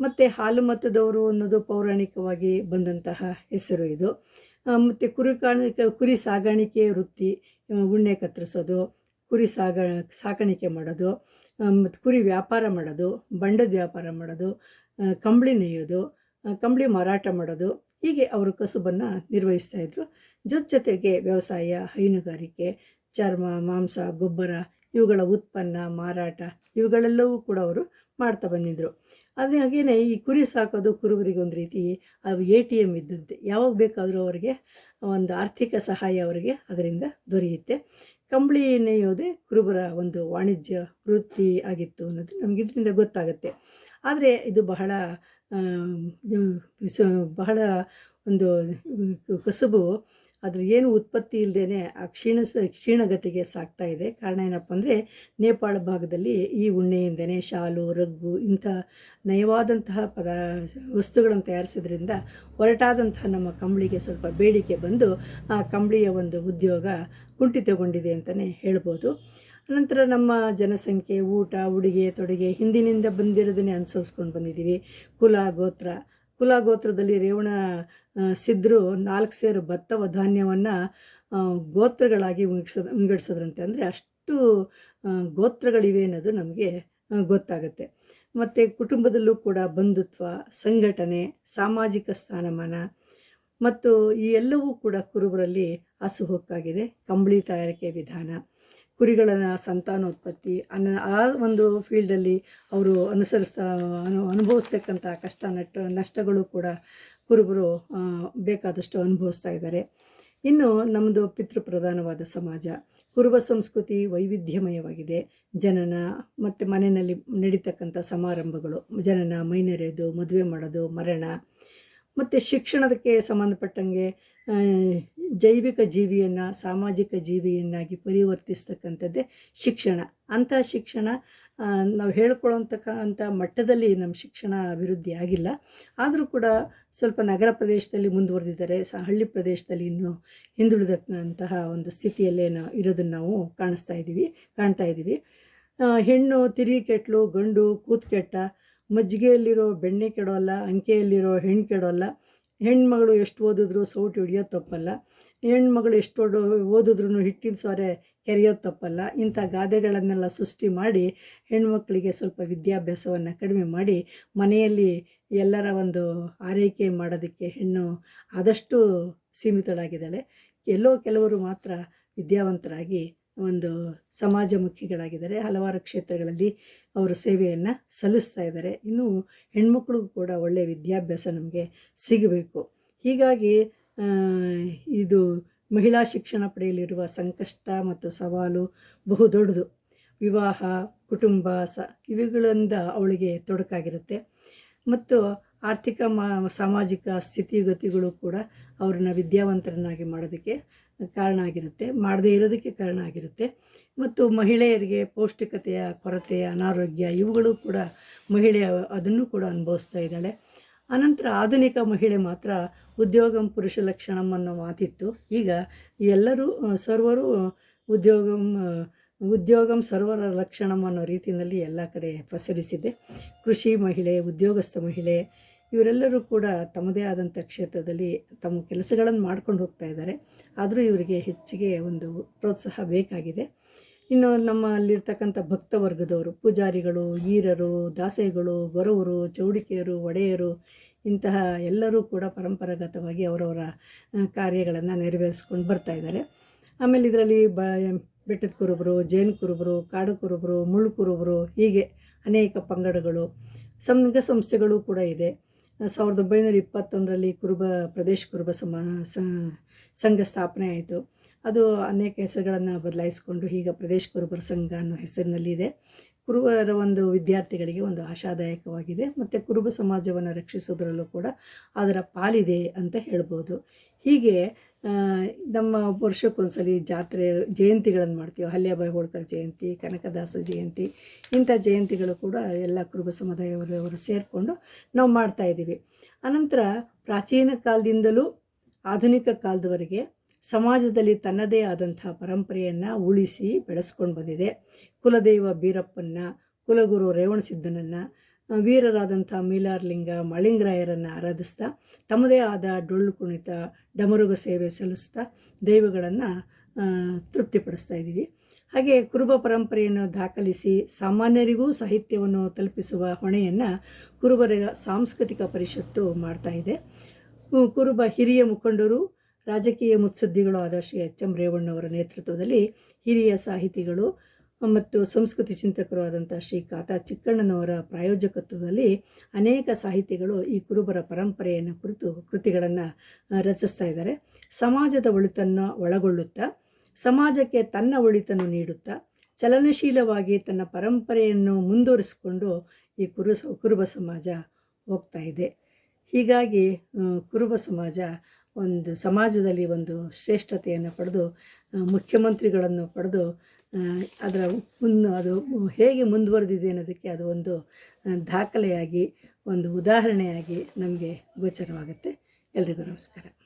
ಮತ್ತು ಹಾಲು ಮತದವರು ಅನ್ನೋದು ಪೌರಾಣಿಕವಾಗಿ ಬಂದಂತಹ ಹೆಸರು ಇದು. ಮತ್ತು ಕುರಿ ಕಾಣಿಕೆ, ಕುರಿ ಸಾಗಾಣಿಕೆ ವೃತ್ತಿ ಉಣ್ಣೆ ಕತ್ತರಿಸೋದು, ಕುರಿ ಸಾಗ, ಸಾಕಾಣಿಕೆ ಮಾಡೋದು ಮತ್ತು ಕುರಿ ವ್ಯಾಪಾರ ಮಾಡೋದು, ಬಂಡದ ವ್ಯಾಪಾರ ಮಾಡೋದು ಕಂಬಳಿ ನೇಯೋದು ಕಂಬಳಿ ಮಾರಾಟ ಮಾಡೋದು, ಹೀಗೆ ಅವರು ಕಸುಬನ್ನು ನಿರ್ವಹಿಸ್ತಾ ಇದ್ದರು ಜೊತೆ ಜೊತೆಗೆ ವ್ಯವಸಾಯ, ಹೈನುಗಾರಿಕೆ, ಚರ್ಮ, ಮಾಂಸ, ಗೊಬ್ಬರ, ಇವುಗಳ ಉತ್ಪನ್ನ, ಮಾರಾಟ, ಇವುಗಳೆಲ್ಲವೂ ಕೂಡ ಅವರು ಮಾಡ್ತಾ ಬಂದಿದ್ದರು ಅದೇ ಹಾಗೇನೆ ಈ ಕುರಿ ಸಾಕೋದು ಕುರುಬರಿಗೆ ಒಂದು ರೀತಿ ಅದು ಎ ಟಿ ಎಂ ಇದ್ದಂತೆ. ಯಾವಾಗ ಬೇಕಾದರೂ ಅವರಿಗೆ ಒಂದು ಆರ್ಥಿಕ ಸಹಾಯ ಅವರಿಗೆ ಅದರಿಂದ ದೊರೆಯುತ್ತೆ. ಕಂಬಳಿ ನೇಯೋದೇ ಕುರುಬರ ಒಂದು ವಾಣಿಜ್ಯ ವೃತ್ತಿ ಆಗಿತ್ತು ಅನ್ನೋದು ನಮ್ಗೆ ಇದರಿಂದ ಗೊತ್ತಾಗುತ್ತೆ. ಆದರೆ ಇದು ಬಹಳ ಬಹಳ ಒಂದು ಕಸುಬು ಅದ್ರ ಏನು ಉತ್ಪತ್ತಿ ಇಲ್ಲದೇ ಆ ಕ್ಷೀಣ ಕ್ಷೀಣಗತಿಗೆ ಸಾಕ್ತಾ ಇದೆ. ಕಾರಣ ಏನಪ್ಪ ಅಂದರೆ ನೇಪಾಳ ಭಾಗದಲ್ಲಿ ಈ ಉಣ್ಣೆಯಿಂದನೇ ಶಾಲು, ರಗ್ಗು ಇಂಥ ನಯವಾದಂತಹ ಪದ, ವಸ್ತುಗಳನ್ನು ತಯಾರಿಸಿದ್ರಿಂದ ಹೊರಟಾದಂತಹ ನಮ್ಮ ಕಂಬಳಿಗೆ ಸ್ವಲ್ಪ ಬೇಡಿಕೆ ಬಂದು ಆ ಕಂಬಳಿಯ ಒಂದು ಉದ್ಯೋಗ ಕುಂಠಿತಗೊಂಡಿದೆ ಅಂತಲೇ ಹೇಳ್ಬೋದು. ನಂತರ ನಮ್ಮ ಜನಸಂಖ್ಯೆ, ಊಟ, ಉಡುಗೆ, ತೊಡುಗೆ ಹಿಂದಿನಿಂದ ಬಂದಿರೋದನ್ನೇ ಅನುಸರಿಸ್ಕೊಂಡು ಬಂದಿದ್ದೀವಿ. ಕುಲ, ಗೋತ್ರ ಕುಲ ಗೋತ್ರದಲ್ಲಿ ರೇವಣ ಸಿದ್ರು ನಾಲ್ಕು ಸೇರು ಭತ್ತವ ಧಾನ್ಯವನ್ನು ಗೋತ್ರಗಳಾಗಿ ವಿಂಗಡಿಸದ, ವಿಂಗಡಿಸೋದ್ರಂತೆ. ಅಂದರೆ ಅಷ್ಟು ಗೋತ್ರಗಳಿವೆ ಅನ್ನೋದು ನಮಗೆ ಗೊತ್ತಾಗುತ್ತೆ. ಮತ್ತು ಕುಟುಂಬದಲ್ಲೂ ಕೂಡ ಬಂಧುತ್ವ, ಸಂಘಟನೆ, ಸಾಮಾಜಿಕ ಸ್ಥಾನಮಾನ, ಮತ್ತು ಈ ಎಲ್ಲವೂ ಕೂಡ ಕುರುಬರಲ್ಲಿ ಹಸುಹೊಕ್ಕಾಗಿದೆ ಕಂಬಳಿ ತಯಾರಿಕೆ ವಿಧಾನ. ಕುರಿಗಳ ಸಂತಾನೋತ್ಪತ್ತಿ ಅನ್ನ ಆ ಒಂದು ಫೀಲ್ಡಲ್ಲಿ ಅವರು ಅನುಸರಿಸ್ತಾ, ಅನು ಅನುಭವಿಸ್ತಕ್ಕಂಥ ಕಷ್ಟ ನಟ್ಟ ನಷ್ಟಗಳು ಕೂಡ ಕುರುಬರು ಬೇಕಾದಷ್ಟು ಅನುಭವಿಸ್ತಾ ಇದ್ದಾರೆ. ಇನ್ನು ನಮ್ಮದು ಪಿತೃಪ್ರಧಾನವಾದ ಸಮಾಜ, ಕುರುಬ ಸಂಸ್ಕೃತಿ ವೈವಿಧ್ಯಮಯವಾಗಿದೆ. ಜನನ ಮತ್ತು ಮನೆಯಲ್ಲಿ ನಡೀತಕ್ಕಂಥ ಸಮಾರಂಭಗಳು, ಜನನ ಮೈನೆರೆದು, ಮದುವೆ ಮಾಡೋದು, ಮರಣ ಮತ್ತು ಶಿಕ್ಷಣದಕ್ಕೆ ಸಂಬಂಧಪಟ್ಟಂಗೆ ಜೈವಿಕ ಜೀವಿಯನ್ನು, ಸಾಮಾಜಿಕ ಜೀವಿಯನ್ನಾಗಿ ಪರಿವರ್ತಿಸ್ತಕ್ಕಂಥದ್ದೇ ಶಿಕ್ಷಣ. ಅಂಥ ಶಿಕ್ಷಣ ನಾವು ಹೇಳ್ಕೊಳ್ಳೋಂತಕ್ಕಂಥ ಮಟ್ಟದಲ್ಲಿ ನಮ್ಮ ಶಿಕ್ಷಣ ಅಭಿವೃದ್ಧಿ ಆಗಿಲ್ಲ. ಆದರೂ ಕೂಡ ಸ್ವಲ್ಪ ನಗರ ಪ್ರದೇಶದಲ್ಲಿ ಮುಂದುವರೆದಿದ್ದಾರೆ, ಸ, ಹಳ್ಳಿ ಪ್ರದೇಶದಲ್ಲಿ ಇನ್ನೂ ಹಿಂದುಳಿದಂತಹ ಒಂದು ಸ್ಥಿತಿಯಲ್ಲೇ ನಾವು ಇರೋದನ್ನು ನಾವು ಕಾಣಿಸ್ತಾ ಇದ್ದೀವಿ, ಕಾಣ್ತಾ ಇದ್ದೀವಿ. ಹೆಣ್ಣು, ತಿರಿ ಕೆಟ್ಟಲು ಗಂಡು ಕೂತ್ ಕೆಟ್ಟ ಮಜ್ಜಿಗೆಯಲ್ಲಿರೋ ಬೆಣ್ಣೆ ಕೆಡೋಲ್ಲ, ಅಂಕೆಯಲ್ಲಿರೋ ಹೆಣ್ಣು ಕೆಡೋಲ್ಲ. ಹೆಣ್ಮಗಳು ಎಷ್ಟು ಓದಿದ್ರು ಸೌಟು ಹಿಡಿಯೋದು ತಪ್ಪಲ್ಲ. ಹೆಣ್ಮಗಳು ಎಷ್ಟು ಓದಿದ್ರು ಹಿಟ್ಟಿನ ಸೊರೆ ಕೆರೆಯೋದು ತಪ್ಪಲ್ಲ. ಇಂಥ ಗಾದೆಗಳನ್ನೆಲ್ಲ ಸೃಷ್ಟಿ ಮಾಡಿ, ಹೆಣ್ಮಕ್ಳಿಗೆ ಸ್ವಲ್ಪ ವಿದ್ಯಾಭ್ಯಾಸವನ್ನು ಕಡಿಮೆ ಮಾಡಿ, ಮನೆಯಲ್ಲಿ ಎಲ್ಲರ ಒಂದು ಆರೈಕೆ ಮಾಡೋದಕ್ಕೆ ಹೆಣ್ಣು ಆದಷ್ಟು ಸೀಮಿತಳಾಗಿದ್ದಾಳೆ. ಎಲ್ಲೋ ಕೆಲವರು ಮಾತ್ರ ವಿದ್ಯಾವಂತರಾಗಿ ಒಂದು ಸಮಾಜಮುಖಿಗಳಾಗಿದ್ದಾರೆ. ಹಲವಾರು ಕ್ಷೇತ್ರಗಳಲ್ಲಿ ಅವರು ಸೇವೆಯನ್ನು ಸಲ್ಲಿಸ್ತಾ ಇದ್ದಾರೆ. ಇನ್ನು ಹೆಣ್ಮಕ್ಳಿಗೂ ಕೂಡ ಒಳ್ಳೆಯ ವಿದ್ಯಾಭ್ಯಾಸ ನಮಗೆ ಸಿಗಬೇಕು. ಹೀಗಾಗಿ ಇದು ಮಹಿಳಾ ಶಿಕ್ಷಣ ಪಡೆಯಲಿರುವ ಸಂಕಷ್ಟ ಮತ್ತು ಸವಾಲು ಬಹು ದೊಡ್ಡದು. ವಿವಾಹ, ಕುಟುಂಬ, ಸ, ಇವುಗಳಿಂದ ಅವಳಿಗೆ ತೊಡಕಾಗಿರುತ್ತೆ. ಮತ್ತು ಆರ್ಥಿಕ, ಮಾ, ಸಾಮಾಜಿಕ ಸ್ಥಿತಿಗತಿಗಳು ಕೂಡ ಅವ್ರನ್ನ ವಿದ್ಯಾವಂತರನ್ನಾಗಿ ಮಾಡೋದಕ್ಕೆ ಕಾರಣ ಆಗಿರುತ್ತೆ, ಮಾಡದೇ ಇರೋದಕ್ಕೆ ಕಾರಣ ಆಗಿರುತ್ತೆ. ಮತ್ತು ಮಹಿಳೆಯರಿಗೆ ಪೌಷ್ಟಿಕತೆಯ, ಕೊರತೆ, ಅನಾರೋಗ್ಯ ಇವುಗಳು ಕೂಡ ಮಹಿಳೆ ಅದನ್ನು ಕೂಡ ಅನುಭವಿಸ್ತಾ ಇದ್ದಾಳೆ. ಅನಂತರ ಆಧುನಿಕ ಮಹಿಳೆ ಮಾತ್ರ ಉದ್ಯೋಗಂ ಪುರುಷ ಲಕ್ಷಣಂ ಅನ್ನೋ ಮಾತಿತ್ತು. ಈಗ ಎಲ್ಲರೂ, ಸರ್ವರು ಉದ್ಯೋಗಂ ಉದ್ಯೋಗಂ ಸರ್ವರ ಲಕ್ಷಣಂ ಅನ್ನೋ ರೀತಿಯಲ್ಲಿ ಎಲ್ಲ ಕಡೆ ಪಸರಿಸಿದೆ. ಕೃಷಿ ಮಹಿಳೆ, ಉದ್ಯೋಗಸ್ಥ ಮಹಿಳೆ ಇವರೆಲ್ಲರೂ ಕೂಡ ತಮ್ಮದೇ ಆದಂಥ ಕ್ಷೇತ್ರದಲ್ಲಿ ತಮ್ಮ ಕೆಲಸಗಳನ್ನು ಮಾಡ್ಕೊಂಡು ಹೋಗ್ತಾ ಇದ್ದಾರೆ. ಆದರೂ ಇವರಿಗೆ ಹೆಚ್ಚಿಗೆ ಒಂದು ಪ್ರೋತ್ಸಾಹ ಬೇಕಾಗಿದೆ. ಇನ್ನು ನಮ್ಮಲ್ಲಿರ್ತಕ್ಕಂಥ ಭಕ್ತ ವರ್ಗದವರು, ಪೂಜಾರಿಗಳು, ಈರರು, ದಾಸೆಗಳು, ಗೊರವರು, ಚೌಡಿಕೆಯರು, ಒಡೆಯರು, ಇಂತಹ ಎಲ್ಲರೂ ಕೂಡ ಪರಂಪರಾಗತವಾಗಿ ಅವರವರ ಕಾರ್ಯಗಳನ್ನು ನೆರವೇರಿಸ್ಕೊಂಡು ಬರ್ತಾ ಇದ್ದಾರೆ. ಆಮೇಲೆ ಇದರಲ್ಲಿ ಬ ಬೆಟ್ಟದ ಕುರುಬರು, ಜೈನ್ ಕುರುಬರು, ಕಾಡು ಕುರುಬರು, ಮುಳ್ಳು ಕುರುಬರು, ಹೀಗೆ ಅನೇಕ ಪಂಗಡಗಳು, ಸಂಘ ಸಂಸ್ಥೆಗಳು ಕೂಡ ಇದೆ. ಸಾವಿರದ ಒಂಬೈನೂರ ಇಪ್ಪತ್ತೊಂದರಲ್ಲಿ ಕುರುಬ ಪ್ರದೇಶ ಕುರುಬ ಸಮ ಸಂಘ ಸ್ಥಾಪನೆ ಆಯಿತು. ಅದು ಅನೇಕ ಹೆಸರುಗಳನ್ನು ಬದಲಾಯಿಸಿಕೊಂಡು ಈಗ ಪ್ರದೇಶ ಕುರುಬರ ಸಂಘ ಅನ್ನೋ ಹೆಸರಿನಲ್ಲಿ ಇದೆ. ಕುರುಬರ ಒಂದು ವಿದ್ಯಾರ್ಥಿಗಳಿಗೆ ಒಂದು ಆಶಾದಾಯಕವಾಗಿದೆ. ಮತ್ತು ಕುರುಬ ಸಮಾಜವನ್ನು ರಕ್ಷಿಸೋದ್ರಲ್ಲೂ ಕೂಡ ಅದರ ಪಾಲಿದೆ ಅಂತ ಹೇಳ್ಬೋದು. ಹೀಗೆ ನಮ್ಮ ವರ್ಷಕ್ಕೊಂದ್ಸಲಿ ಜಾತ್ರೆ ಜಯಂತಿಗಳನ್ನು ಮಾಡ್ತೀವಿ. ಹಲ್ಯಾಬಾಯಿ ಹೋಳ್ಕರ್ ಜಯಂತಿ, ಕನಕದಾಸ ಜಯಂತಿ, ಇಂಥ ಜಯಂತಿಗಳು ಕೂಡ ಎಲ್ಲ ಕುರುಬ ಸಮುದಾಯವರು ಸೇರಿಕೊಂಡು ನಾವು ಮಾಡ್ತಾ ಇದ್ದೀವಿ. ಅನಂತರ ಪ್ರಾಚೀನ ಕಾಲದಿಂದಲೂ ಆಧುನಿಕ ಕಾಲದವರೆಗೆ ಸಮಾಜದಲ್ಲಿ ತನ್ನದೇ ಆದಂಥ ಪರಂಪರೆಯನ್ನು ಉಳಿಸಿ ಬೆಳೆಸ್ಕೊಂಡು ಬಂದಿದೆ. ಕುಲದೈವ ಬೀರಪ್ಪನ್ನ, ಕುಲಗುರು ರೇವಣಸಿದ್ದನನ್ನು ವೀರರಾದಂಥ ಮೀಲಾರ್ಲಿಂಗ ಮಳಿಂಗರಾಯರನ್ನು ಆರಾಧಿಸ್ತಾ, ತಮ್ಮದೇ ಆದ ಡೊಳ್ಳು ಕುಣಿತ, ಡಮರುಗ ಸೇವೆ ಸಲ್ಲಿಸ್ತಾ ದೈವಗಳನ್ನು ತೃಪ್ತಿಪಡಿಸ್ತಾ ಇದ್ದೀವಿ. ಹಾಗೆ ಕುರುಬ ಪರಂಪರೆಯನ್ನು ದಾಖಲಿಸಿ ಸಾಮಾನ್ಯರಿಗೂ ಸಾಹಿತ್ಯವನ್ನು ತಲುಪಿಸುವ ಹೊಣೆಯನ್ನು ಕುರುಬರ ಸಾಂಸ್ಕೃತಿಕ ಪರಿಷತ್ತು ಮಾಡ್ತಾ ಇದೆ. ಕುರುಬ ಹಿರಿಯ ಮುಖಂಡರು, ರಾಜಕೀಯ ಮುತ್ಸುದ್ದಿಗಳು ಆದ ಶ್ರೀ ಎಚ್ ಎಂ ರೇವಣ್ಣವರ ನೇತೃತ್ವದಲ್ಲಿ ಹಿರಿಯ ಸಾಹಿತಿಗಳು ಮತ್ತು ಸಂಸ್ಕೃತಿ ಚಿಂತಕರು ಆದಂಥ ಶ್ರೀ ಕಾತಾ ಚಿಕ್ಕಣ್ಣನವರ ಪ್ರಾಯೋಜಕತ್ವದಲ್ಲಿ ಅನೇಕ ಸಾಹಿತಿಗಳು ಈ ಕುರುಬರ ಪರಂಪರೆಯನ್ನು ಕುರಿತು ಕೃತಿಗಳನ್ನು ರಚಿಸ್ತಾ ಇದ್ದಾರೆ. ಸಮಾಜದ ಒಳಿತನ್ನು ಒಳಗೊಳ್ಳುತ್ತಾ, ಸಮಾಜಕ್ಕೆ ತನ್ನ ಒಳಿತನ್ನು ನೀಡುತ್ತಾ, ಚಲನಶೀಲವಾಗಿ ತನ್ನ ಪರಂಪರೆಯನ್ನು ಮುಂದುವರಿಸಿಕೊಂಡು ಈ ಕುರು, ಕುರುಬ ಸಮಾಜ ಹೋಗ್ತಾ ಇದೆ. ಹೀಗಾಗಿ ಕುರುಬ ಸಮಾಜ ಒಂದು ಸಮಾಜದಲ್ಲಿ ಒಂದು ಶ್ರೇಷ್ಠತೆಯನ್ನು ಪಡೆದು ಮುಖ್ಯಮಂತ್ರಿಗಳನ್ನು ಪಡೆದು ಅದರ ಮುನ್ನು ಅದು ಹೇಗೆ ಮುಂದುವರೆದಿದೆ ಅನ್ನೋದಕ್ಕೆ ಅದು ಒಂದು ದಾಖಲೆಯಾಗಿ, ಒಂದು ಉದಾಹರಣೆಯಾಗಿ ನಮಗೆ ಗೋಚರವಾಗುತ್ತೆ. ಎಲ್ರಿಗೂ ನಮಸ್ಕಾರ.